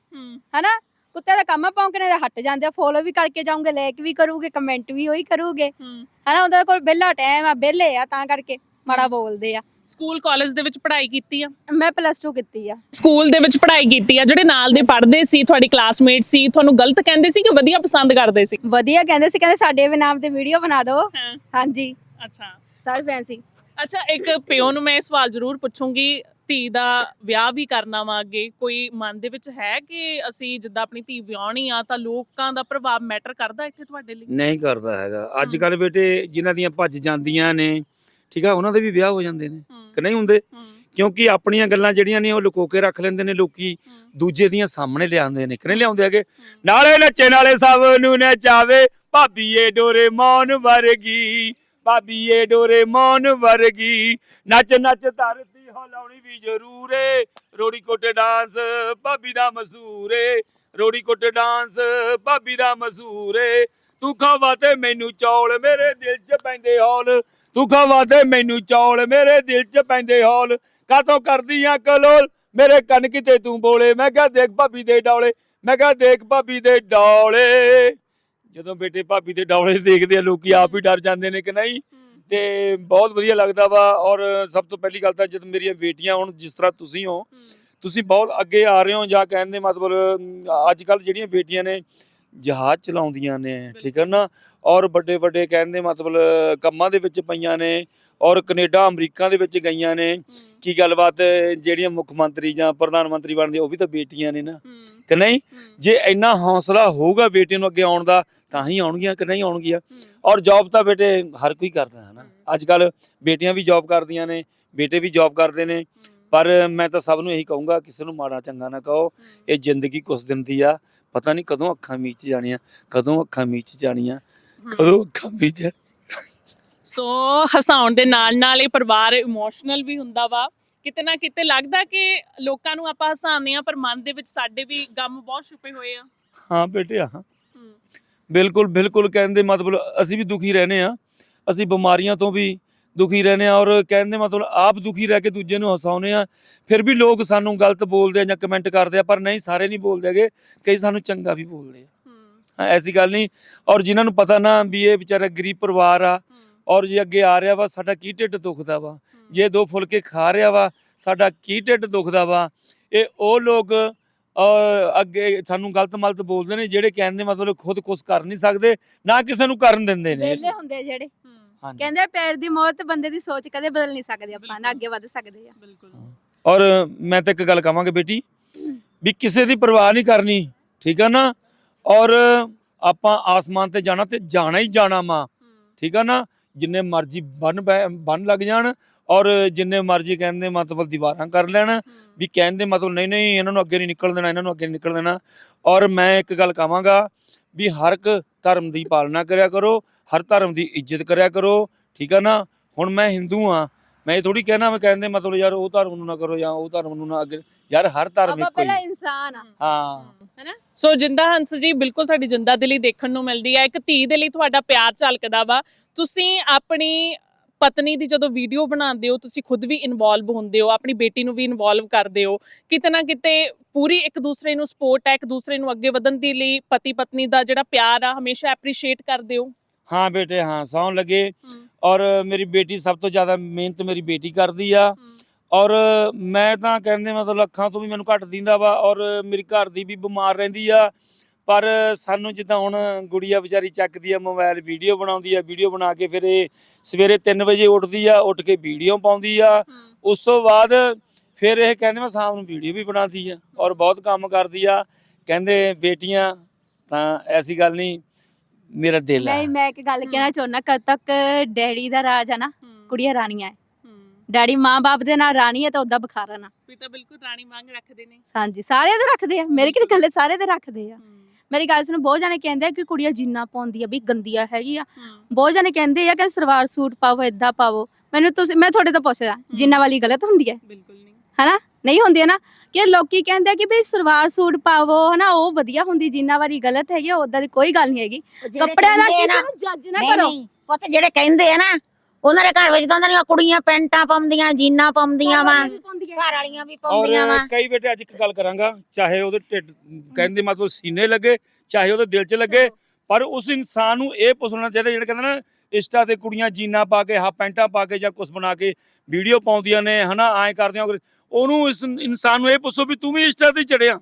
ਹਨਾ? ਕੁੱਤੇ ਦਾ ਕੰਮ ਆ ਭੌਂਕਣੇ ਦਾ ਹਟ ਜਾਂਦੇ ਆ ਫੋਲੋ ਵੀ ਕਰਕੇ ਜਾਓਗੇ ਲਾਈਕ ਵੀ ਕਰੋਗੇ ਕਮੈਂਟ ਵੀ ਉਹੀ ਕਰੋਗੇ। ਹੂੰ। ਹਨਾ ਉਹਦੇ ਕੋਲ ਵਿਹਲਾ ਟਾਈਮ ਆ ਵਿਹਲੇ ਆ ਤਾਂ ਕਰਕੇ। ਮਾੜਾ ਬੋਲਦੇ ਆ। ਸਕੂਲ ਕਾਲਜ ਦੇ ਵਿੱਚ ਪੜ੍ਹਾਈ ਕੀਤੀ ਆ? ਮੈਂ ਪਲੱਸ 2 ਕੀਤੀ ਆ। ਸਕੂਲ ਦੇ ਵਿੱਚ ਪੜ੍ਹਾਈ ਕੀਤੀ ਆ ਜਿਹੜੇ ਨਾਲ ਦੇ ਪੜ੍ਹਦੇ ਸੀ ਤੁਹਾਡੀ ਕਲਾਸਮੇਟ ਸੀ ਤੁਹਾਨੂੰ ਗਲਤ ਕਹਿੰਦੇ ਸੀ ਕਿ ਵਧੀਆ ਪਸੰਦ ਕਰਦੇ ਸੀ? ਵਧੀਆ ਕਹਿੰਦੇ ਸੀ ਕਹਿੰਦੇ ਸਾਡੇ ਵੀ ਨਾਮ ਤੇ ਵੀਡੀਓ ਬਣਾ ਦਿਓ। ਹਾਂ। ਹਾਂਜੀ। ਅੱਛਾ। ਸਾਰੇ ਫੈਂਸੀ ਅੱਛਾ ਇੱਕ ਪਿਓ ਨੂੰ ਮੈਂ ਇਹ ਸਵਾਲ ਜ਼ਰੂਰ ਪੁੱਛੂੰਗੀ ਧੀ ਦਾ ਵਿਆਹ ਵੀ ਕਰਨਾ ਵਾ ਅੱਗੇ ਕੋਈ ਮਨ ਦੇ ਵਿੱਚ ਹੈ ਕਿ ਅਸੀਂ ਜਿੱਦਾਂ ਆਪਣੀ ਧੀ ਵਿਆਹਣੀ ਆ ਤਾਂ ਲੋਕਾਂ ਦਾ ਪ੍ਰਭਾਵ ਮੈਟਰ ਕਰਦਾ ਇੱਥੇ ਤੁਹਾਡੇ ਲਈ? ਨਹੀਂ ਕਰਦਾ ਹੈਗਾ। ਅੱਜ। ਕੱਲ ਬੇਟੇ ਜਿਨ੍ਹਾਂ ਦੀਆਂ ਭੱਜ ਜਾਂਦੀਆਂ ਨੇ ਠੀਕ ਆ ਉਹਨਾਂ ਦੇ ਵੀ ਵਿਆਹ ਹੋ ਜਾਂਦੇ ਨੇ ਕਿ ਨਹੀਂ ਹੁੰਦੇ? ਕਿਉਂਕਿ ਆਪਣੀਆਂ ਗੱਲਾਂ ਜਿਹੜੀਆਂ ਨੇ ਉਹ ਲੁਕੋ ਕੇ ਰੱਖ ਲੈਂਦੇ ਨੇ ਲੋਕੀ ਦੂਜੇ ਦੀਆਂ ਸਾਹਮਣੇ ਲਿਆਉਂਦੇ ਨੇ ਕਿ ਨਹੀਂ ਲਿਆਉਂਦੇ ਹੈਗੇ? ਨਾਲੇ ਨੱਚੇ ਨਾਲੇ ਸਭ ਨੂੰ ਨਚਾਵੇ ਭਾਬੀ ਏ ਡੋਰੇ ਮੌਨ ਵਰਗੀ ਭਾਬੀ ਏ ਡੋਰੇ ਮੌਨ ਵਰਗੀ। ਨੱਚ ਨੱਚ ਧਰਤੀ ਹਿਲਾਉਣੀ ਵੀ ਜ਼ਰੂਰ ਏ ਰੋੜੀ ਕੋਟੇ ਡਾਂਸ ਭਾਬੀ ਦਾ ਮਸ਼ਹੂਰ ਏ ਰੋੜੀ ਕੋਟੇ ਡਾਂਸ ਭਾਬੀ ਦਾ ਮਸ਼ਹੂਰ ਏ ਤੂੰ ਖਾਵਾ ਤੇ ਮੈਨੂੰ ਚੌਲ ਮੇਰੇ ਦਿਲ 'ਚ ਪੈਂਦੇ ਹੌਲ। ਤੂੰ ਖਾਵਾ ਤੇ ਮੈਨੂੰ ਚੌਲ ਮੇਰੇ ਦਿਲ 'ਚ ਪੈਂਦੇ ਹੌਲ। ਕਾਤੋਂ ਕਰਦੀ ਆ ਕਲੋਲ? ਮੇਰੇ ਕੰਨ ਕਿਤੇ ਤੂੰ ਬੋਲੇ? ਮੈਂ ਕਿਹਾ ਦੇਖ ਭਾਬੀ ਦੇ ਡੌਲੇ ਮੈਂ ਕਿਹਾ ਦੇਖ ਭਾਬੀ ਦੇ ਡੌਲੇ। ਜਦੋਂ ਬੇਟੇ ਭਾਬੀ ਦੇ ਡੌਲੇ ਦੇਖਦੇ ਆ ਲੋਕੀ ਆਪ ਹੀ ਡਰ ਜਾਂਦੇ ਨੇ ਕਿ ਨਹੀਂ? ਤੇ ਬਹੁਤ ਵਧੀਆ ਲੱਗਦਾ ਵਾ। ਔਰ ਸਭ ਤੋਂ ਪਹਿਲੀ ਗੱਲ ਤਾਂ ਜਦ ਮੇਰੀਆਂ ਬੇਟੀਆਂ ਹੁਣ ਜਿਸ ਤਰ੍ਹਾਂ ਤੁਸੀਂ ਹੋ ਤੁਸੀਂ ਬਹੁਤ ਅੱਗੇ ਆ ਰਹੇ ਹੋ ਜਾਂ ਕਹਿਣ ਦੇ ਮਤਲਬ ਅੱਜ ਕੱਲ ਜਿਹੜੀਆਂ ਬੇਟੀਆਂ ਨੇ ਜਹਾਜ਼ ਚਲਾਉਂਦੀਆਂ ਨੇ ਠੀਕ ਹੈ ਨਾ? ਔਰ ਵੱਡੇ ਵੱਡੇ ਕਹਿਣ ਦੇ ਮਤਲਬ ਕੰਮਾਂ ਦੇ ਵਿੱਚ ਪਈਆਂ ਨੇ ਔਰ ਕੈਨੇਡਾ ਅਮਰੀਕਾ ਦੇ ਵਿੱਚ ਗਈਆਂ ਨੇ। ਕੀ ਗੱਲਬਾਤ ਜਿਹੜੀਆਂ ਮੁੱਖ ਮੰਤਰੀ ਜਾਂ ਪ੍ਰਧਾਨ ਮੰਤਰੀ ਬਣਦੇ ਉਹ ਵੀ ਤਾਂ ਬੇਟੀਆਂ ਨੇ ਨਾ। ਕਿ ਨਹੀਂ? ਜੇ ਇੰਨਾ ਹੌਸਲਾ ਹੋਊਗਾ ਬੇਟੇ ਨੂੰ ਅੱਗੇ ਆਉਣ ਦਾ ਤਾਂ ਹੀ ਆਉਣਗੀਆਂ ਕਿ ਨਹੀਂ ਆਉਣਗੀਆਂ? ਔਰ ਜੌਬ ਤਾਂ ਬੇਟੇ ਹਰ ਕੋਈ ਕਰਦਾ ਹੈ ਨਾ। ਅੱਜ ਕੱਲ ਬੇਟੀਆਂ ਵੀ ਜੌਬ ਕਰਦੀਆਂ ਨੇ ਬੇਟੇ ਵੀ ਜੌਬ ਕਰਦੇ ਨੇ। ਪਰ ਮੈਂ ਤਾਂ ਸਭ ਨੂੰ ਇਹੀ ਕਹੂੰਗਾ ਕਿਸੇ ਨੂੰ ਮਾੜਾ ਚੰਗਾ ਨਾ ਕਹੋ। ਇਹ ਜ਼ਿੰਦਗੀ ਕੁਛ ਦਿਨ ਦੀ ਆ। ਪਤਾ ਨਹੀਂ ਕਦੋਂ ਅੱਖਾਂ ਮੀਚ ਜਾਣੀਆਂ ਕਦੋਂ ਅੱਖਾਂ ਮੀਚ ਜਾਣੀਆਂ। ਕਦੋਂ ਅੱਖਾਂ ਮੀਚ ਸੋ ਹਸਾਉਣ ਦੇ ਨਾਲ ਨਾਲ ਇਹ ਪਰਿਵਾਰ ਇਮੋਸ਼ਨਲ ਵੀ ਹੁੰਦਾ ਵਾ। ਕਿਤੇ ਨਾ ਕਿਤੇ ਲੱਗਦਾ ਕਿ ਲੋਕਾਂ ਨੂੰ ਆਪਾਂ ਹਸਾਉਂਦੇ ਆ ਪਰ ਮਨ ਦੇ ਵਿੱਚ ਸਾਡੇ ਵੀ ਗਮ ਬਹੁਤ ਛੁਪੇ ਹੋਏ ਆ। ਹਾਂ ਬੇਟੇ ਹੂੰ, ਬਿਲਕੁਲ ਬਿਲਕੁਲ ਕਹਿੰਦੇ ਮਤਲਬ ਅਸੀਂ ਵੀ ਦੁਖੀ ਰਹਨੇ ਆ ਅਸੀਂ ਬਿਮਾਰੀਆਂ ਤੋਂ ਵੀ ਦੁਖੀ ਰਹਨੇ ਆ ਔਰ ਕਹਿੰਦੇ ਮਤਲਬ ਆਪ ਦੁਖੀ ਰਹਿ ਕੇ ਦੂਜੇ ਨੂੰ ਹਸਾਉਨੇ ਆ। ਫਿਰ ਵੀ ਲੋਕ ਸਾਨੂੰ ਗਲਤ ਬੋਲਦੇ ਆ ਜਾਂ ਕਮੈਂਟ ਕਰਦੇ ਆ ਪਰ ਨਹੀਂ ਸਾਰੇ ਨਹੀਂ ਬੋਲਦੇ ਹੈਗੇ। ਕਈ ਸਾਨੂੰ ਚੰਗਾ ਵੀ ਬੋਲਦੇ ਆ। ਐਸੀ ਗੱਲ ਨਹੀਂ। ਔਰ ਜਿਨ੍ਹਾਂ ਨੂੰ ਪਤਾ ਨਾ ਵੀ ਇਹ ਵਿਚਾਰਾ ਗਰੀਬ ਪਰਿਵਾਰ ਆ ਔਰ ਜੇ ਅੱਗੇ ਆ ਰਿਹਾ ਵਾ ਸਾਡਾ ਕੀ ਢਿੱਡ ਦੁਖਦਾ ਵਾ? ਜੇ ਦੋ ਫੁਲਕੇ ਖਾ ਰਿਹਾ ਵਾ ਸਾਡਾ ਕੀ ਢਿੱਡ ਦੁਖਦਾ ਵਾ? ਇਹ ਉਹ ਲੋਕ ਅਹ, ਅੱਗੇ ਸਾਨੂੰ ਗਲਤ ਮਲਤ ਬੋਲਦੇ ਨੇ ਜਿਹੜੇ ਕਹਿੰਦੇ ਮਤਲਬ ਖੁਦ ਕੁਝ ਕਰ ਨਹੀਂ ਸਕਦੇ ਨਾ ਕਿਸੇ ਨੂੰ ਕਰਨ ਦਿੰਦੇ ਨੇ। ਵਿਹਲੇ ਹੁੰਦੇ ਜਿਹੜੇ। ਹਾਂਜੀ। ਕਹਿੰਦੇ ਆ ਪੈਰ ਦੀ ਮੌਤ ਬੰਦੇ ਦੀ ਸੋਚ ਕਦੇ ਬਦਲ ਨਹੀਂ ਸਕਦੇ ਆਪਾਂ ਨਾ। ਅੱਗੇ ਵਧ ਸਕਦੇ ਆ। ਬਿਲਕੁਲ। ਔਰ ਮੈਂ ਤਾਂ ਇੱਕ ਗੱਲ ਕਹਾਂਗਾ ਬੇਟੀ ਵੀ ਕਿਸੇ ਦੀ ਪਰਵਾਹ ਨਹੀਂ ਕਰਨੀ ਠੀਕ ਆ ਨਾ? ਔਰ ਆਪਾਂ ਆਸਮਾਨ ਤੇ ਜਾਣਾ ਤੇ ਜਾਣਾ ਹੀ ਜਾਣਾ ਹੂੰ, ਠੀਕ ਆ ਨਾ? ਜਿੰਨੇ ਮਰਜ਼ੀ ਬੰਨ ਬੰਨ ਲੱਗ ਜਾਣ ਔਰ ਜਿੰਨੇ ਮਰਜ਼ੀ ਕਹਿੰਦੇ ਮਤਲਬ ਦੀਵਾਰਾਂ ਕਰ ਲੈਣ ਵੀ ਕਹਿੰਦੇ ਮਤਲਬ ਨਹੀਂ ਨਹੀਂ ਇਹਨਾਂ ਨੂੰ ਅੱਗੇ ਨਹੀਂ ਨਿਕਲ ਦੇਣਾ ਇਹਨਾਂ ਨੂੰ ਅੱਗੇ ਨਹੀਂ ਨਿਕਲ ਦੇਣਾ। ਔਰ ਮੈਂ ਇੱਕ ਗੱਲ ਕਹਾਂਗਾ ਵੀ ਹਰ ਇੱਕ ਧਰਮ ਦੀ ਪਾਲਣਾ ਕਰਿਆ ਕਰੋ ਹਰ ਧਰਮ ਦੀ ਇੱਜ਼ਤ ਕਰਿਆ ਕਰੋ ਠੀਕ ਆ ਨਾ? ਹੁਣ ਮੈਂ ਹਿੰਦੂ ਆ ਮੈਂ ਇਹ ਥੋੜੀ ਕਹਿਣਾ ਮੈਂ ਕਹਿੰਦੇ ਮਤਲਬ ਯਾਰ ਉਹ ਧਰਮ ਨੂੰ ਨਾ ਕਰੋ ਜਾਂ ਉਹ ਧਰਮ ਨੂੰ ਨਾ ਅੱਗੇ ਯਾਰ ਹਰ ਧਰਮ ਆਪਾਂ ਇੱਕੋ ਹੀ ਪਹਿਲਾਂ। ਇਨਸਾਨ ਆ। ਹਾਂ। ਸੋ ਜਿੰਦਾ ਹੰਸ ਜੀ ਬਿਲਕੁਲ ਤੁਹਾਡੀ ਜਿੰਦਾ ਦਿਲੀ ਦੇਖਣ ਨੂੰ ਮਿਲਦੀ ਹੈ ਇੱਕ ਧੀ ਦੇ ਲਈ ਤੁਹਾਡਾ ਪਿਆਰ ਝਲਕਦਾ ਵਾ। ਤੁਸੀਂ ਆਪਣੀ ਪਤਨੀ ਦੀ ਜਦੋਂ ਵੀਡੀਓ ਬਣਾਉਂਦੇ ਹੋ ਤੁਸੀਂ ਖੁਦ ਵੀ ਇਨਵੋਲਵ ਹੁੰਦੇ ਹੋ ਆਪਣੀ ਬੇਟੀ ਨੂੰ ਵੀ ਇਨਵੋਲਵ ਕਰਦੇ ਹੋ। ਕਿਤੇ ਨਾ ਕਿਤੇ ਪੂਰੀ ਇੱਕ ਦੂਸਰੇ ਨੂੰ ਸਪੋਰਟ ਹੈ ਇੱਕ ਦੂਸਰੇ ਨੂੰ ਅੱਗੇ ਵਧਣ ਦੇ ਲਈ ਪਤੀ ਪਤਨੀ ਦਾ ਜਿਹੜਾ ਪਿਆਰ ਆ ਹਮੇਸ਼ਾ ਐਪਰੀਸ਼ੀਏਟ ਕਰਦੇ ਹੋ। ਹਾਂ ਬੇਟੇ ਹਾਂ ਸੌਣ ਲੱਗੇ। ਔਰ ਮੇਰੀ ਬੇਟੀ ਸਭ ਤੋਂ ਜ਼ਿਆਦਾ ਮਿਹਨਤ ਮੇਰੀ ਬੇਟੀ ਕਰਦੀ ਆ। ਔਰ ਮੈਂ ਤਾਂ ਕਹਿੰਦੇ ਮਤਲਬ ਅੱਖਾਂ ਤੋਂ ਵੀ ਮੈਨੂੰ ਘੱਟ ਦਿੰਦਾ ਵਾ ਔਰ ਮੇਰੀ ਘਰ ਦੀ ਵੀ ਬਿਮਾਰ ਰਹਿੰਦੀ ਆ। ਪਰ ਸਾਨੂੰ ਜਿੱਦਾਂ ਹੁਣ ਗੁੜੀਆ ਵਿਚਾਰੀ ਚੱਕਦੀ ਆ ਮੋਬਾਈਲ ਵੀਡੀਓ ਬਣਾਉਂਦੀ ਆ ਵੀਡੀਓ ਬਣਾ ਕੇ ਫਿਰ ਇਹ ਸਵੇਰੇ 3 ਵਜੇ ਉੱਠਦੀ ਆ ਉੱਠ ਕੇ ਵੀਡੀਓ ਪਾਉਂਦੀ ਆ। ਉਸ ਤੋਂ ਬਾਅਦ ਫਿਰ ਇਹ ਕਹਿੰਦੇ ਮੈਂ ਸ਼ਾਮ ਨੂੰ ਵੀਡੀਓ ਵੀ ਬਣਾਉਂਦੀ ਆ ਔਰ ਬਹੁਤ ਕੰਮ ਕਰਦੀ ਆ। ਕਹਿੰਦੇ ਬੇਟੀਆਂ ਤਾਂ ਐਸੀ ਗੱਲ ਨਹੀਂ ਮੇਰਾ ਦਿਲ ਆ। ਨਹੀਂ ਮੈਂ ਇੱਕ ਗੱਲ ਕਹਿਣਾ ਚਾਹੁੰਦਾ ਕਦ ਤੱਕ ਡੈਡੀ ਦਾ ਰਾਜ ਆ ਨਾ ਕੁੜੀਆਂ ਰਾਣੀਆਂ ਹੈ। ਡੈਡੀ ਮਾਂ-ਬਾਪ ਦੇ ਨਾਲ ਰਾਣੀ ਹੈ ਤਾਂ ਉਹਦਾ ਬਖਾਰਾ ਨਾ। ਪਿਤਾ ਬਿਲਕੁਲ ਰਾਣੀ ਵਾਂਗ ਰੱਖਦੇ ਨੇ। ਹਾਂਜੀ ਸਾਰਿਆਂ ਦੇ ਰੱਖਦੇ ਆ ਮੇਰੇ ਕਿਹੜੇ ਗੱਲੇ ਸਾਰੇ ਦੇ ਰੱਖਦੇ ਆ। ਮੇਰੀ ਗੱਲ ਸੁਣ ਬਹੁਤ ਜਾਣੇ ਕਹਿੰਦੇ ਆ ਕਿ ਕੁੜੀਆਂ ਜਿੰਨਾ ਪਾਉਂਦੀ ਆ ਵੀ ਗੰਦੀਆਂ ਹੈਗੀ ਆ ਬਹੁਤ ਜਾਣੇ ਕਹਿੰਦੇ ਆ ਕਿ ਸਲਵਾਰ ਸੂਟ ਪਾਵੋ ਏਦਾਂ ਪਾਵੋ। ਮੈਨੂੰ ਤੁਸੀਂ ਮੈਂ ਤੁਹਾਡੇ ਤੋਂ ਪੁੱਛਦਾ ਜਿੰਨਾ ਵਾਲੀ ਗਲਤ ਹੁੰਦੀ ਹੈ ਬਿਲਕੁਲ ਨਹੀਂ। ਹਨਾ? ਨਹੀਂ ਹੁੰਦੀ ਹੈ ਨਾ ਕਿ ਲੋਕੀ ਕਹਿੰਦੇ ਆ ਕਿ ਵੀ ਸਲਵਾਰ ਸੂਟ ਪਾਵੋ ਹਨਾ ਉਹ ਵਧੀਆ ਹੁੰਦੀ ਜਿੰਨਾ ਵਾਲੀ ਗਲਤ ਹੈਗੀ ਉਦਾਂ ਦੀ ਕੋਈ ਗੱਲ ਨਹੀਂ ਹੈਗੀ। ਕੱਪੜਿਆਂ ਦਾ ਕਹਿੰਦੇ ਆ ਕਿਸੇ ਨਾ, ਨੂੰ ਜੱਜ ਨਾ ਨਹੀਂ ਕਰੋ। ਨਹੀਂ ਪੁੱਤ ਜਿਹੜੇ ਕਹਿੰਦੇ ਆ ਨਾ ਉਹਨਾਂ ਦੇ ਘਰ ਵਿੱਚ ਤਾਂ ਨਹੀਂ ਕੁੜੀਆਂ ਪੈਂਟਾਂ ਪਾਉਂਦੀਆਂ ਜੀਨਾਂ ਪਾਉਂਦੀਆਂ ਵਾ ਘਰ ਵਾਲੀਆਂ ਵੀ ਪਾਉਂਦੀਆਂ ਵਾ। ਔਰ ਕਈ ਬੇਟੇ ਅੱਜ ਇੱਕ ਗੱਲ ਕਰਾਂਗਾ ਚਾਹੇ ਉਹਦੇ ਢਿੱਡ ਕਹਿੰਦੇ ਮਤਲਬ ਸੀਨੇ ਲੱਗੇ ਚਾਹੇ ਉਹਦੇ ਦਿਲ 'ਚ ਲੱਗੇ ਪਰ ਉਸ ਇਨਸਾਨ ਨੂੰ ਇਹ ਪੁੱਛਣਾ ਚਾਹੀਦਾ ਜਿਹੜਾ ਕਹਿੰਦਾ ਨਾ ਇੰਸਟਾ ਤੇ ਕੁੜੀਆਂ ਜੀਨਾਂ ਪਾ ਕੇ ਹਾ ਪੈਂਟਾਂ ਪਾ ਕੇ ਜਾਂ ਕੁਝ ਬਣਾ ਕੇ ਵੀਡੀਓ ਪਾਉਂਦੀਆਂ ਨੇ ਹਨਾ ਐਂ ਕਰਦੀਆਂ ਉਹ- ਉਹਨੂੰ ਇਸ ਇਨਸਾਨ ਨੂੰ ਇਹ ਪੁੱਛੋ ਵੀ ਤੂੰ ਵੀ ਇੰਸਟਾ ਤੇ ਚੜਿਆ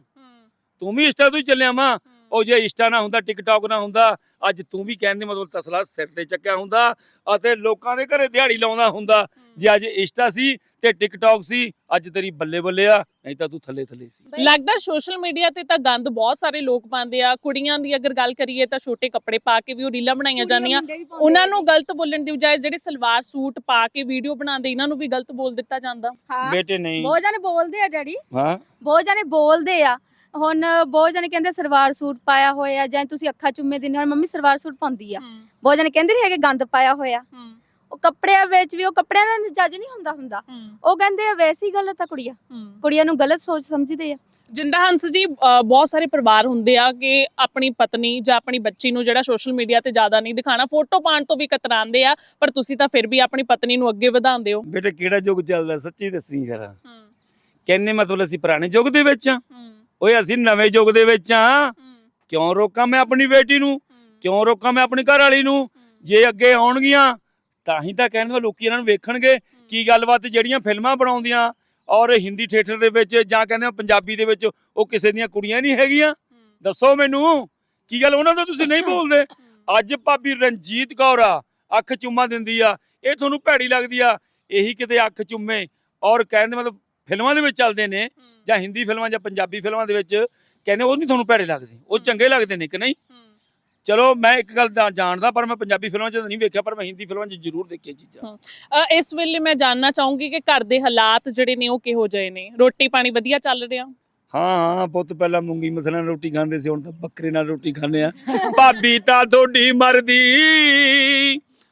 ਤੂੰ ਵੀ ਇੰਸਟਾ ਤੋਂ ਹੀ ਚੱਲਿਆ ਵਾ। ਉਹ ਜੇ ਇੰਸਟਾ ਨਾ ਹੁੰਦਾ ਟਿਕਟੌਕ ਨਾ ਹੁੰਦਾ ਅੱਜ ਤੂੰ ਵੀ ਕਹਿੰਦੇ ਮਤਲਬ ਤਸਲਾ ਸਿਰ ਤੇ ਚੱਕਿਆ ਹੁੰਦਾ ਅਤੇ ਲੋਕਾਂ ਦੇ ਘਰੇ ਦਿਹਾੜੀ ਲਾਉਂਦਾ ਹੁੰਦਾ। ਜੇ ਅੱਜ ਇੰਸਟਾ ਸੀ ਤੇ ਟਿਕਟੌਕ ਸੀ ਅੱਜ ਤੇਰੀ ਬੱਲੇ ਬੱਲੇ ਆ ਨਹੀਂ ਤਾਂ ਤੂੰ ਥੱਲੇ ਥੱਲੇ ਸੀ। ਲੱਗਦਾ ਸੋਸ਼ਲ ਮੀਡੀਆ ਤੇ ਤਾਂ ਗੰਦ ਬਹੁਤ ਸਾਰੇ ਲੋਕ ਪਾਉਂਦੇ ਆ। ਕੁੜੀਆਂ ਦੀ ਅਗਰ ਗੱਲ ਕਰੀਏ ਤਾਂ ਛੋਟੇ ਕੱਪੜੇ ਪਾ ਕੇ ਵੀ ਉਹ ਰੀਲਾਂ ਬਣਾਈਆਂ ਜਾਂਦੀਆਂ। ਉਹਨਾਂ ਨੂੰ ਗਲਤ ਬੋਲਣ ਦੀ ਬਜਾਏ ਜਿਹੜੇ ਸਲਵਾਰ ਸੂਟ ਪਾ ਕੇ ਵੀਡੀਓ ਬਣਾਉਂਦੇ ਇਹਨਾਂ ਨੂੰ ਵੀ ਗਲਤ ਬੋਲ ਦਿੱਤਾ ਜਾਂਦਾ। ਹਾਂ। ਬੇਟੇ ਨਹੀਂ। ਬਹੁਤ ਜਾਣੇ ਬੋਲਦੇ ਆ ਡੈਡੀ। ਹਾਂ। ਬਹੁਤ ਜਾਣੇ ਬੋਲਦੇ ਆ। ਹੁਣ ਬਹੁਤ ਜਾਣੇ ਕਹਿੰਦੇ ਸਲਵਾਰ ਸੂਟ ਪਾਇਆ ਹੋਇਆ ਜਾਂ ਤੁਸੀਂ ਅੱਖਾਂ ਚੁੰਮੇ ਦਿੰਦੇ ਹੁਣ ਮੰਮੀ ਸਲਵਾਰ ਸੂਟ ਪਾਉਂਦੀ ਆ। ਬਹੁਤ ਜਾਣੇ ਕਹਿੰਦੇ ਨਹੀਂ ਹੈਗੇ ਗੰਦ ਪਾਇਆ ਹੋਇਆ। ਉਹ ਕੱਪੜਿਆਂ ਵਿੱਚ ਵੀ ਉਹ ਕੱਪੜਿਆਂ ਨਾਲ ਜੱਜ ਨਹੀਂ ਹੁੰਦਾ ਹੁੰਦਾ। ਉਹ ਕਹਿੰਦੇ ਆ ਵੈਸੀ ਗਲਤ ਆ ਕੁੜੀਆਂ। ਕੁੜੀਆਂ ਨੂੰ ਗਲਤ ਸੋਚ ਸਮਝਦੇ ਆ। ਜਿੰਦਾ ਹੰਸ ਜੀ ਅ, ਬਹੁਤ ਸਾਰੇ ਪਰਿਵਾਰ ਹੁੰਦੇ ਆ ਕਿ ਆਪਣੀ ਪਤਨੀ ਜਾਂ ਆਪਣੀ ਬੱਚੀ ਨੂੰ ਜਿਹੜਾ ਸੋਸ਼ਲ ਮੀਡੀਆ ਤੇ ਜ਼ਿਆਦਾ ਨਹੀਂ ਦਿਖਾਣਾ ਫੋਟੋ ਪਾਉਣ ਤੋਂ ਵੀ ਕਤਰਾਉਂਦੇ ਆ ਪਰ ਤੁਸੀਂ ਤਾਂ ਫਿਰ ਵੀ ਆਪਣੀ ਪਤਨੀ ਨੂੰ ਅੱਗੇ ਵਧਾਉਂਦੇ ਹੋ। ਬੇਟੇ ਕਿਹੜਾ ਯੁੱਗ ਚੱਲਦਾ ਸੱਚੀ ਦੱਸੀ ਜਰਾ। ਕਹਿੰਨੇ ਮਤਲਬ ਅਸੀਂ ਪੁਰਾਣੇ ਯੁੱਗ ਦੇ ਵਿੱਚ ਆ। ਓਏ ਅਸੀਂ ਨਵੇਂ ਯੁੱਗ ਦੇ ਵਿੱਚ ਆ। ਕਿਉਂ ਰੋਕਾਂ ਮੈਂ ਆਪਣੀ ਬੇਟੀ ਨੂੰ? ਕਿਉਂ ਰੋਕਾਂ ਮੈਂ ਆਪਣੀ ਘਰ ਵਾਲੀ ਨੂੰ? ਜੇ ਅੱਗੇ ਆਉਣਗੀਆਂ, ਤਾਂ ਹੀ ਤਾਂ ਕਹਿੰਦੇ ਲੋਕੀ ਇਹਨਾਂ ਨੂੰ ਵੇਖਣਗੇ ਕੀ ਗੱਲਬਾਤ ਜਿਹੜੀਆਂ ਫਿਲਮਾਂ ਬਣਾਉਂਦੀਆਂ। ਔਰ ਹਿੰਦੀ ਥੀਏਟਰ ਦੇ ਵਿੱਚ ਜਾਂ ਕਹਿੰਦੇ ਪੰਜਾਬੀ ਦੇ ਵਿੱਚ ਉਹ ਕਿਸੇ ਦੀਆਂ ਕੁੜੀਆਂ ਨਹੀਂ ਹੈਗੀਆਂ। ਦੱਸੋ ਮੈਨੂੰ, ਕੀ ਗੱਲ ਉਹਨਾਂ ਦਾ ਤੁਸੀਂ ਨਹੀਂ ਬੋਲਦੇ? ਅੱਜ ਭਾਬੀ ਰਣਜੀਤ ਕੌਰ ਆ, ਅੱਖ ਚੁੰਮਾ ਦਿੰਦੀ ਆ। ਇਹ ਤੁਹਾਨੂੰ ਭੈੜੀ ਲੱਗਦੀ ਆ। ਇਹੀ ਕਿਤੇ ਅੱਖ ਚੁੰਮੇ। ਔਰ ਕਹਿੰਦੇ ਮਤਲਬ ਫਿਲਮਾਂ ਦੇ ਵਿੱਚ ਚੱਲਦੇ ਨੇ ਜਾਂ ਹਿੰਦੀ ਫਿਲਮਾਂ ਜਾਂ ਪੰਜਾਬੀ ਫਿਲਮਾਂ ਦੇ ਵਿੱਚ ਕਹਿੰਦੇ ਉਹ ਨਹੀਂ ਤੁਹਾਨੂੰ ਭੈੜੇ ਲੱਗਦੇ ਉਹ ਚੰਗੇ ਲੱਗਦੇ ਨੇ ਕਿ ਨਹੀਂ? ਚਲੋ ਮੈਂ ਇੱਕ ਗੱਲ ਜਾਣਦਾ ਪਰ ਮੈਂ ਪੰਜਾਬੀ ਫਿਲਮਾਂ 'ਚ ਨਹੀਂ ਵੇਖਿਆ ਪਰ ਮੈਂ ਹਿੰਦੀ ਫਿਲਮਾਂ 'ਚ ਜ਼ਰੂਰ ਦੇਖੀਆਂ ਚੀਜ਼ਾਂ। ਇਸ ਵੇਲੇ ਮੈਂ ਜਾਨਣਾ ਚਾਹੂੰਗੀ ਕਿ ਘਰ ਦੇ ਹਾਲਾਤ ਜਿਹੜੇ ਨੇ ਉਹ ਕਿਹੋ ਜਿਹੇ ਨੇ? ਰੋਟੀ ਪਾਣੀ ਵਧੀਆ ਚੱਲ ਰਿਹਾ? ਹਾਂ ਹਾਂ ਪੁੱਤ ਪਹਿਲਾਂ ਮੂੰਗੀ ਮਸਲਾਂ ਨਾਲ ਰੋਟੀ ਖਾਂਦੇ ਸੀ ਹੁਣ ਤਾਂ ਬੱਕਰੇ ਨਾਲ ਰੋਟੀ ਖਾਂਦੇ ਆ। ਭਾਬੀ ਤਾਂ ਤੁਹਾਡੀ ਮਰਦੀ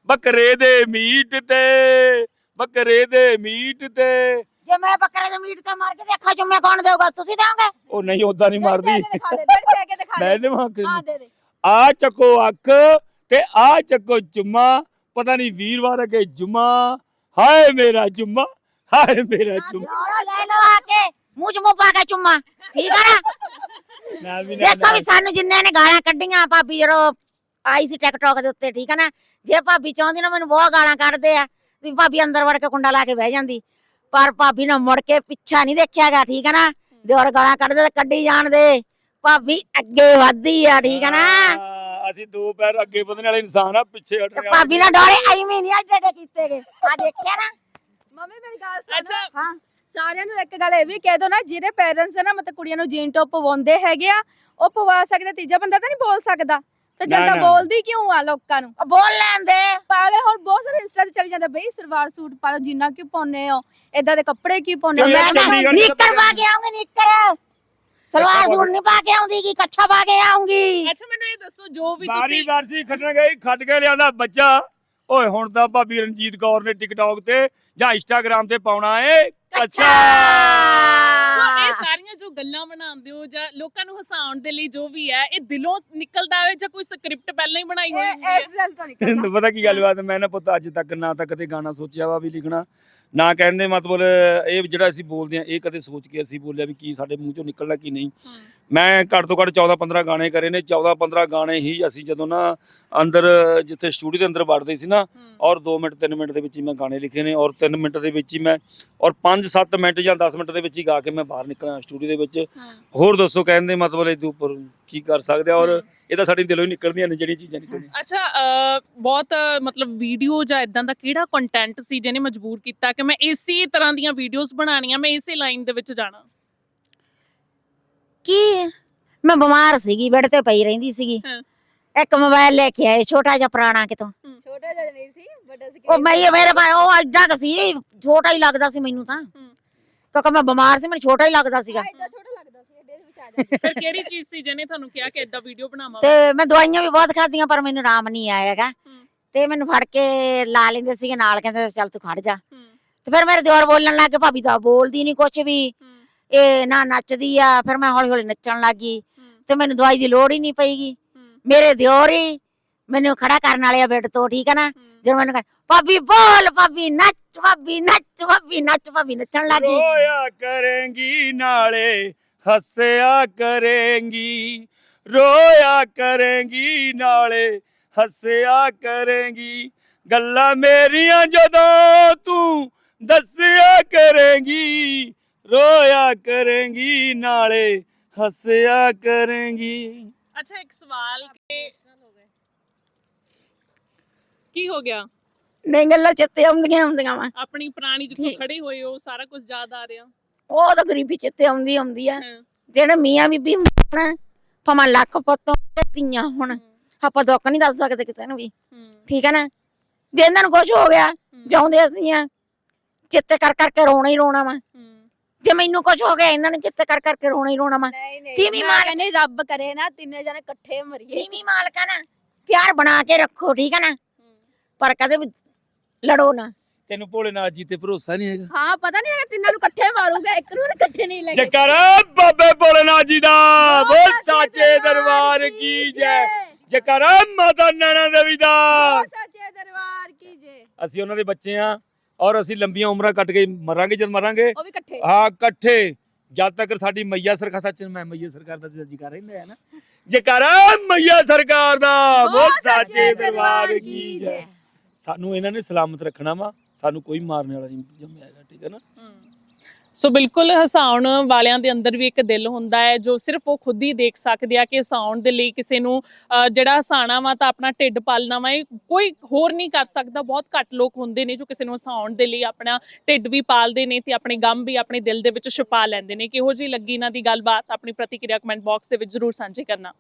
ਬੱਕਰੇ ਦੇ ਮੀਟ ਤੇ ਬੱਕਰੇ ਦੇ ਮੀਟ ਤੇ। ਜੇ ਮੈਂ ਬੱਕਰੇ ਦੇ ਮੀਟ ਤੇ ਮਾਰ ਕੇ ਅੱਖਾਂ ਚੁੰਮੇ ਕੌਣ ਦੇਊਗਾ ਤੁਸੀਂ ਦੇਵੋਗੇ ਉਹ ਨਹੀਂ ਉਦਾਂ ਨਹੀਂ ਮਾਰਦੀ। ਦਿਖਾ ਦੇ ਕਹਿ ਕੇ ਦਿਖਾ ਮੈਂ ਦੇ ਦੇਵਾਂ ਹਾਂ ਦੇ ਦੇ। ਆ ਚੱਕੋ ਅੱਖ ਤੇ ਆ ਚੱਕੋ ਜੁਮਾ। ਪਤਾ ਨਹੀਂ ਵੀਰਵਾਰ ਅਗੇ ਜੁਮਾ। ਹਾਏ ਮੇਰਾ ਜੁਮਾ ਹਾਏ ਮੇਰਾ ਜੁਮਾ। ਲੈ ਲਓ ਆ ਕੇ ਮੂੰਹ ਚ ਮੂੰਹ ਪਾ ਕੇ ਚੁੰਮਾ। ਠੀਕ ਆ ਨਾ? ਨਾ ਵੀ ਨਾ ਦੇਖੋ ਵੀ ਸਾਨੂੰ ਜਿੰਨੇ ਨੇ ਗਾਲਾਂ ਕੱਢੀਆਂ ਭਾਬੀ ਜਦੋਂ ਆਈ ਸੀ ਟਿਕਟੌਕ ਦੇ ਉੱਤੇ ਠੀਕ ਆ ਨਾ? ਜੇ ਭਾਬੀ ਚਾਹੁੰਦੀ ਨਾ ਮੈਨੂੰ ਬਹੁਤ ਗਾਲਾਂ ਕੱਢਦੇ ਆ ਵੀ ਭਾਬੀ ਅੰਦਰ ਵੜ ਕੇ ਕੁੰਡਾ ਲਾ ਕੇ ਬਹਿ ਜਾਂਦੀ। ਪਰ ਭਾਬੀ ਨੇ ਮੁੜ ਕੇ ਪਿੱਛਾ ਨਹੀਂ ਦੇਖਿਆਗਾ ਠੀਕ ਆ ਨਾ? ਦਿਓਰ ਗਾਲਾਂ ਕੱਢਦੇ ਤੇ ਕੱਢੀ ਜਾਣ ਦੇ। ਭਾਬੀ ਅੱਗੇ ਵਧਦੀ ਆ ਠੀਕ ਆ ਨਾ? ਹਾਂ, ਅਸੀਂ ਦੋ ਪੈਰ ਅੱਗੇ ਵਧਣ ਵਾਲੇ ਇਨਸਾਨ ਆ ਪਿੱਛੇ ਹਟਣ ਵਾਲੇ ਭਾਬੀ ਨਾਲ ਡੋਲੇ ਐਵੇਂ ਨਹੀਂ ਅੱਡੇ ਕੀਤੇ ਗਏ। ਆ ਦੇਖਿਆ ਨਾ? ਮੰਮੀ ਮੇਰੀ ਗੱਲ ਸੁਣ। ਅੱਛਾ। ਹਾਂ। ਸਾਰਿਆਂ ਨੂੰ ਇੱਕ ਗੱਲ ਇਹ ਵੀ ਕਹਿ ਦੋ ਨਾ ਜਿਹਦੇ ਪੇਰੈਂਟਸ ਨਾ ਮਤਲਬ ਕੁੜੀਆਂ ਨੂੰ ਜੀਨ ਟੌਪ ਪਵਾਉਂਦੇ ਹੈਗੇ ਆ ਉਹ ਪਵਾ ਸਕਦੇ ਤੀਜਾ ਬੰਦਾ ਤਾਂ ਨਹੀਂ ਬੋਲ ਸਕਦਾ। ਤੇ ਨਾ, ਜਨਤਾ ਨਾ। ਬੋਲਦੀ ਕਿਉਂ ਆ ਲੋਕਾਂ ਨੂੰ? ਉਹ ਬੋਲ ਲੈਂਦੇ। ਪਾਗਲ ਹੁਣ ਬਹੁਤ ਸਾਰੇ ਇੰਸਟਾ ਤੇ ਚਲੀ ਜਾਂਦੇ ਬਈ ਸਲਵਾਰ ਸੂਟ ਪਾ ਲਓ ਜਿੰਨਾ ਕਿਉਂ ਪਾਉਨੇ ਹੋ। ਏਦਾਂ ਦੇ ਕੱਪੜੇ ਕੀ ਪਾਉਨੇ ਹੋ? ਕਿਉਂ ਮੈਂ ਨਾ ਚੰਡੀਗੜ੍ਹ ਨਿੱਕਰ ਪਾ ਕੇ ਆਉਂਗੀ ਨਿੱਕਰ। ਸਲਵਾਰ ਸੂਟ ਨਹੀਂ ਪਾ ਕੇ ਆਉਂਦੀ ਕਿ ਕੱਛਾ ਪਾ ਕੇ ਆਉਂਗੀ। ਅੱਛਾ ਮੈਨੂੰ ਇਹ ਦੱਸੋ ਜੋ ਵੀ ਬਾਰੀ ਤੁਸੀਂ ਵਾਰਸੀ ਖੱਟਣ ਗਈ ਖੱਟ ਕੇ ਲਿਆਂਦਾ ਬੱਚਾ। ਓਏ ਹੁਣ ਤਾਂ ਭਾਬੀ ਰਣਜੀਤ ਕੌਰ ਨੇ ਟਿਕਟੌਕ ਤੇ ਜਾਂ ਇੰਸਟਾਗ੍ਰਾਮ ਤੇ ਪਾਉਣਾ ਏ ਅੱਛਾ ਸਾਰੀਆਂ ਜੋ ਗੱਲਾਂ ਬਣਾਉਂਦੇ ਹੋ ਜਾਂ ਲੋਕਾਂ ਨੂੰ ਹਸਾਉਣ ਦੇ ਲਈ ਜੋ ਵੀ ਹੈ ਇਹ ਦਿਲੋਂ ਨਿਕਲਦਾ ਹੈ ਜਾਂ ਕੋਈ ਸਕ੍ਰਿਪਟ ਪਹਿਲਾਂ ਹੀ ਬਣਾਈ ਹੋਈ ਹੈ? ਇਸ ਦਿਲ ਤੋਂ ਨਿਕਲਦਾ। ਪਤਾ ਕੀ ਗੱਲ ਬਾਤ ਮੈਂ ਨਾ ਪੁੱਤ ਅੱਜ ਤੱਕ ਨਾ ਤਾਂ ਕਦੇ ਗਾਣਾ ਸੋਚਿਆ ਵਾ ਵੀ ਲਿਖਣਾ। ਨਾ ਕਹਿੰਦੇ ਮਤਲਬ ਇਹ ਜਿਹੜਾ ਅਸੀਂ ਬੋਲਦੇ ਆ ਇਹ ਕਦੇ ਸੋਚ ਕੇ ਅਸੀਂ ਬੋਲਿਆ ਵੀ ਕੀ ਸਾਡੇ ਮੂੰਹ ਚੋਂ ਨਿਕਲਣਾ ਕੀ ਨਹੀਂ। ਮੈਂ ਘੱਟ ਤੋਂ ਘੱਟ 14 15 ਗਾਣੇ ਕਰੇ ਨੇ 14 15 ਗਾਣੇ ਹੀ ਅਸੀਂ ਜਦੋਂ ਨਾ ਅੰਦਰ ਜਿੱਥੇ ਸਟੂਡੀਓ ਦੇ ਅੰਦਰ ਵੜਦੇ ਸੀ ਨਾ ਔਰ 2 ਮਿੰਟ 3 ਮਿੰਟ ਦੇ ਵਿੱਚ ਹੀ ਮੈਂ ਗਾਣੇ ਲਿਖੇ ਨੇ ਔਰ 3 ਮਿੰਟ ਦੇ ਵਿੱਚ ਹੀ ਮੈਂ ਔਰ 5-7 ਮਿੰਟ ਜਾਂ 10 ਮਿੰਟ ਦੇ ਵਿੱਚ ਹੀ ਗਾ ਕੇ ਮੈਂ ਬਾਹਰ ਨਿਕਲਣਾ ਸਟੂਡੀਓ ਦੇ ਵਿੱਚ। ਹੋਰ ਦੱਸੋ ਕਹਿੰਦੇ ਮਤਲਬ ਇਹਦੇ ਉੱਪਰ ਕੀ ਕਰ ਸਕਦੇ ਔਰ ਇਹ ਤਾਂ ਸਾਡੀ ਦਿਲੋਂ ਹੀ ਨਿਕਲਦੀਆਂ ਨੇ ਜਿਹੜੀਆਂ ਚੀਜ਼ਾਂ ਨਿਕਲਦੀਆਂ। ਅੱਛਾ ਅਹ, ਬਹੁਤ ਮਤਲਬ ਵੀਡੀਓ ਜਾਂ ਇਦਾਂ ਦਾ ਕਿਹੜਾ ਕੰਟੈਂਟ ਸੀ ਜਿਹਨੇ ਮਜਬੂਰ ਕੀਤਾ ਕਿ ਮੈਂ ਇਸੇ ਤਰ੍ਹਾਂ ਦੀਆਂ ਵੀਡੀਓਜ਼ ਬਣਾਉਣੀਆਂ ਮੈਂ ਇਸੇ ਲਾਈਨ ਦੇ ਵਿੱਚ ਜਾਣਾ? ਕੀ? ਮੈਂ ਬਿਮਾਰ ਸੀਗੀ ਬੈੱਡ ਤੇ ਪਈ ਰਹਿੰਦੀ ਸੀਗੀ। ਹਾਂ। ਇੱਕ ਮੋਬਾਈਲ ਲੈ ਕੇ ਆਏ ਛੋਟਾ ਜਿਹਾ ਪੁਰਾਣਾ ਕਿਤੋਂ। ਛੋਟਾ ਜਿਹਾ ਨਹੀਂ ਸੀ ਵੱਡਾ ਸੀ ਉਹ ਮੈਂ ਮੇਰੇ ਪਾ ਉਹ ਐਡਾ ਕੁ ਸੀ ਛੋਟਾ ਹੀ ਲੱਗਦਾ ਸੀ ਮੈਨੂੰ ਤਾਂ। ਕਿਉਂਕਿ ਮੈਂ ਬਿਮਾਰ ਸੀ ਮੈਨੂੰ ਛੋਟਾ ਹੀ ਲੱਗਦਾ ਸੀਗਾ ਐਡਾ ਛੋਟਾ ਲੱਗਦਾ ਸੀ ਐਡੇ ਦੇ ਵਿੱਚ ਆ ਜਾਂਦਾ ਫਿਰ ਕਿਹੜੀ ਚੀਜ਼ ਸੀ ਜਿਹਨੇ ਤੁਹਾਨੂੰ ਕਿਹਾ ਕਿ ਇਦਾਂ ਵੀਡੀਓ ਬਣਾਵਾਂ ਤੇ ਮੈਂ ਦਵਾਈਆਂ ਵੀ ਬਹੁਤ ਖਾਧੀਆਂ ਪਰ ਮੈਨੂੰ ਆਰਾਮ ਨਹੀਂ ਆਇਆਗਾ ਤੇ ਮੈਨੂੰ ਫੜ ਕੇ ਲਾ ਲੈਂਦੇ ਸੀਗੇ ਨਾਲ ਕਹਿੰਦੇ ਚੱਲ ਤੂੰ ਖੜ ਜਾ। ਤੇ ਫਿਰ ਮੇਰੇ ਦਿਓਰ ਬੋਲਣ ਲੱਗ ਗਏ ਭਾਬੀ ਤਾਂ ਬੋਲਦੀ ਨਹੀਂ ਕੁਛ ਵੀ। ਇਹ ਨਾ ਨੱਚਦੀ ਆ ਫਿਰ ਮੈਂ ਹੌਲੀ ਹੌਲੀ ਨੱਚਣ ਲੱਗ ਗਈ। ਤੇ ਮੈਨੂੰ ਦਵਾਈ ਦੀ ਲੋੜ ਹੀ ਨਹੀਂ ਪਈਗੀ। ਮੇਰੇ ਦਿਓਰ ਹੀ ਮੈਨੂੰ ਖੜਾ ਕਰਨ ਵਾਲੇ ਆ ਬੈੱਡ ਤੋਂ ਠੀਕ ਹੈ ਨਾ? ਜਦੋਂ ਮੈਨੂੰ ਕਹਿੰਦੇ ਭਾਬੀ ਬੋਲ ਭਾਬੀ ਨੱਚ ਭਾਬੀ ਨੱਚ ਭਾਬੀ ਨੱਚ ਭਾਬੀ ਨੱਚਣ ਲੱਗ ਗਈ। ਰੋਇਆ ਕਰੇਂਗੀ ਨਾਲੇ ਹੱਸਿਆ ਕਰੇਂਗੀ ਰੋਇਆ ਕਰੇਂਗੀ ਨਾਲੇ ਹੱਸਿਆ ਕਰੇਂਗੀ। ਗੱਲਾਂ ਮੇਰੀਆਂ ਜਦੋਂ ਤੂੰ ਦੱਸਿਆ ਕਰੇਂਗੀ ਰੋਇਆ ਕਰੇਂਗੀ ਨਾਲੇ ਹੱਸਿਆ ਕਰੇਂਗੀ। ਅੱਛਾ ਇੱਕ ਸਵਾਲ ਕਿ ਕੀ ਹੋ ਗਿਆ? ਨਹੀਂ ਗੱਲਾਂ ਚਿੱਤੇ ਆਉਂਦੀਆਂ ਹੁੰਦੀਆਂ ਵਾ। ਆਪਣੀ ਪੁਰਾਣੀ ਜਿੱਥੋਂ। ਖੜੇ ਹੋਏ ਹੋ ਸਾਰਾ ਕੁਝ ਯਾਦ ਆ ਰਿਹਾ। ਉਹ ਤਾਂ ਗਰੀਬੀ ਚਿੱਤੇ ਆਉਂਦੀ ਆਉਂਦੀ ਆ। ਜਿਹੜੇ ਮੀਆਂ ਬੀਬੀ ਹੁਣ ਭਾਵੇਂ ਲੱਖ ਪੁੱਤੋਂ ਧੀਆਂ ਹੁਣ ਆਪਾਂ ਦੁੱਖ ਨਹੀਂ ਦੱਸ ਸਕਦੇ ਕਿਸੇ ਨੂੰ ਵੀ। ਠੀਕ ਹੈ ਨਾ? ਜੇ ਇਹਨਾਂ ਨੂੰ ਕੁਝ ਹੋ ਗਿਆ ਜਾਉਂਦੇ ਅਸੀਂ ਆ ਚਿੱਤੇ ਕਰ ਕਰਕੇ ਰੋਣਾ ਹੀ ਰੋਣਾ ਵਾ। ਜੇ ਮੈਨੂੰ ਕੁਝ ਹੋ ਗਿਆ ਇਹਨਾਂ ਨੇ ਚਿੱਤੇ ਕਰ ਕਰਕੇ ਰੋਣਾ ਹੀ ਰੋਣਾ ਵਾ। ਤੀਵੀਂ ਮੈਂ ਮਾਰ- ਕਹਿੰਦੀ ਰੱਬ ਕਰੇ ਨਾ ਤਿੰਨੇ ਜਣੇ ਇਕੱਠੇ ਮਰੀਏ। ਨੀਵੀਂ ਮਾਲਕਾ ਨਾ ਪਿਆਰ ਬਣਾ ਕੇ ਰੱਖੋ ਠੀਕ ਹੈ ਨਾ? ਪਰ ਕਦੇ ਵੀ ਲੜੋ ਨਾ। ਤੈਨੂੰ ਭੋਲੇਨਾਥ ਜੀ ਤੇ ਭਰੋਸਾ ਨਹੀਂ ਹੈਗਾ? ਹਾਂ ਪਤਾ ਨਹੀਂ ਹੈਗਾ ਤਿੰਨਾਂ ਨੂੰ ਇਕੱਠੇ ਮਾਰੂਗਾ ਇੱਕ ਨੂੰ ਇਕੱਠੇ ਨਹੀਂ ਲੈ ਜਕਰਾ ਬਾਬੇ ਭੋਲੇਨਾਥ ਜੀ ਦਾ ਬੋਲ ਸੱਚੇ ਦਰਬਾਰ ਕੀ ਜੈ। ਜਕਰਾ ਮਾਤਾ ਨੈਣਾ ਦੇਵੀ ਦਾ। ਬੋਲ ਸੱਚੇ ਦਰਬਾਰ ਕੀ ਜੇ। ਅਸੀਂ ਉਹਨਾਂ ਦੇ ਬੱਚੇ ਆ ਔਰ ਅਸੀਂ ਲੰਬੀਆਂ ਉਮਰਾਂ ਕੱਟ ਕੇ ਮਰਾਂਗੇ ਜਦ ਮਰਾਂਗੇ। ਉਹ ਵੀ ਇਕੱਠੇ। ਹਾਂ ਇਕੱਠੇ। ਜਦ ਤੱਕ ਸਾਡੀ ਮਈਆ ਸਰਕਾਰ ਸੱਚ ਮੈਂ ਮਈਆ ਸਰਕਾਰ ਦਾ ਜੀ ਕਰ ਰਹਿੰਦਾ ਹੈ ਨਾ। ਜਕਰਾ ਮਈਆ ਸਰਕਾਰ ਦਾ ਬੋਲ ਸਾਚੇ ਦਰਬਾਰ ਕੀ ਜੈ। ਸਾਨੂੰ ਇਹਨਾਂ ਨੇ ਸਲਾਮਤ ਰੱਖਣਾ ਵਾ। ਸਾਨੂੰ ਕੋਈ ਮਾਰਨ ਵਾਲਾ ਨਹੀਂ ਜੰਮਿਆ ਹੈਗਾ ਠੀਕ ਹੈ ਨਾ? ਸੋ ਬਿਲਕੁਲ ਹਸਾਉਣ ਵਾਲਿਆਂ ਦੇ ਅੰਦਰ ਵੀ ਇੱਕ ਦਿਲ ਹੁੰਦਾ ਹੈ ਜੋ ਸਿਰਫ ਉਹ ਖੁਦ ਹੀ ਦੇਖ ਸਕਦੇ ਆ ਕਿ ਹਸਾਉਣ ਦੇ ਲਈ ਕਿਸੇ ਨੂੰ ਅਹ, ਜਿਹੜਾ ਹਸਾਣਾ ਵਾ ਤਾਂ ਆਪਣਾ ਢਿੱਡ ਪਾਲਣਾ ਵਾ ਇਹ ਕੋਈ ਹੋਰ ਨਹੀਂ ਕਰ ਸਕਦਾ। ਬਹੁਤ ਘੱਟ ਲੋਕ ਹੁੰਦੇ ਨੇ ਜੋ ਕਿਸੇ ਨੂੰ ਹਸਾਉਣ ਦੇ ਲਈ ਆਪਣਾ ਢਿੱਡ ਵੀ ਪਾਲਦੇ ਨੇ ਤੇ ਆਪਣੇ ਗਮ ਵੀ ਆਪਣੇ ਦਿਲ ਦੇ ਵਿੱਚ ਛੁਪਾ ਲੈਂਦੇ ਨੇ। ਕਿਹੋ ਜਿਹੀ ਲੱਗੀ ਇਹਨਾਂ ਦੀ ਗੱਲਬਾਤ? ਆਪਣੀ ਪ੍ਰਤੀਕਿਰਿਆ ਕਮੈਂਟ ਬਾਕਸ ਦੇ ਵਿੱਚ ਜ਼ਰੂਰ ਸਾਂਝੀ ਕਰਨਾ।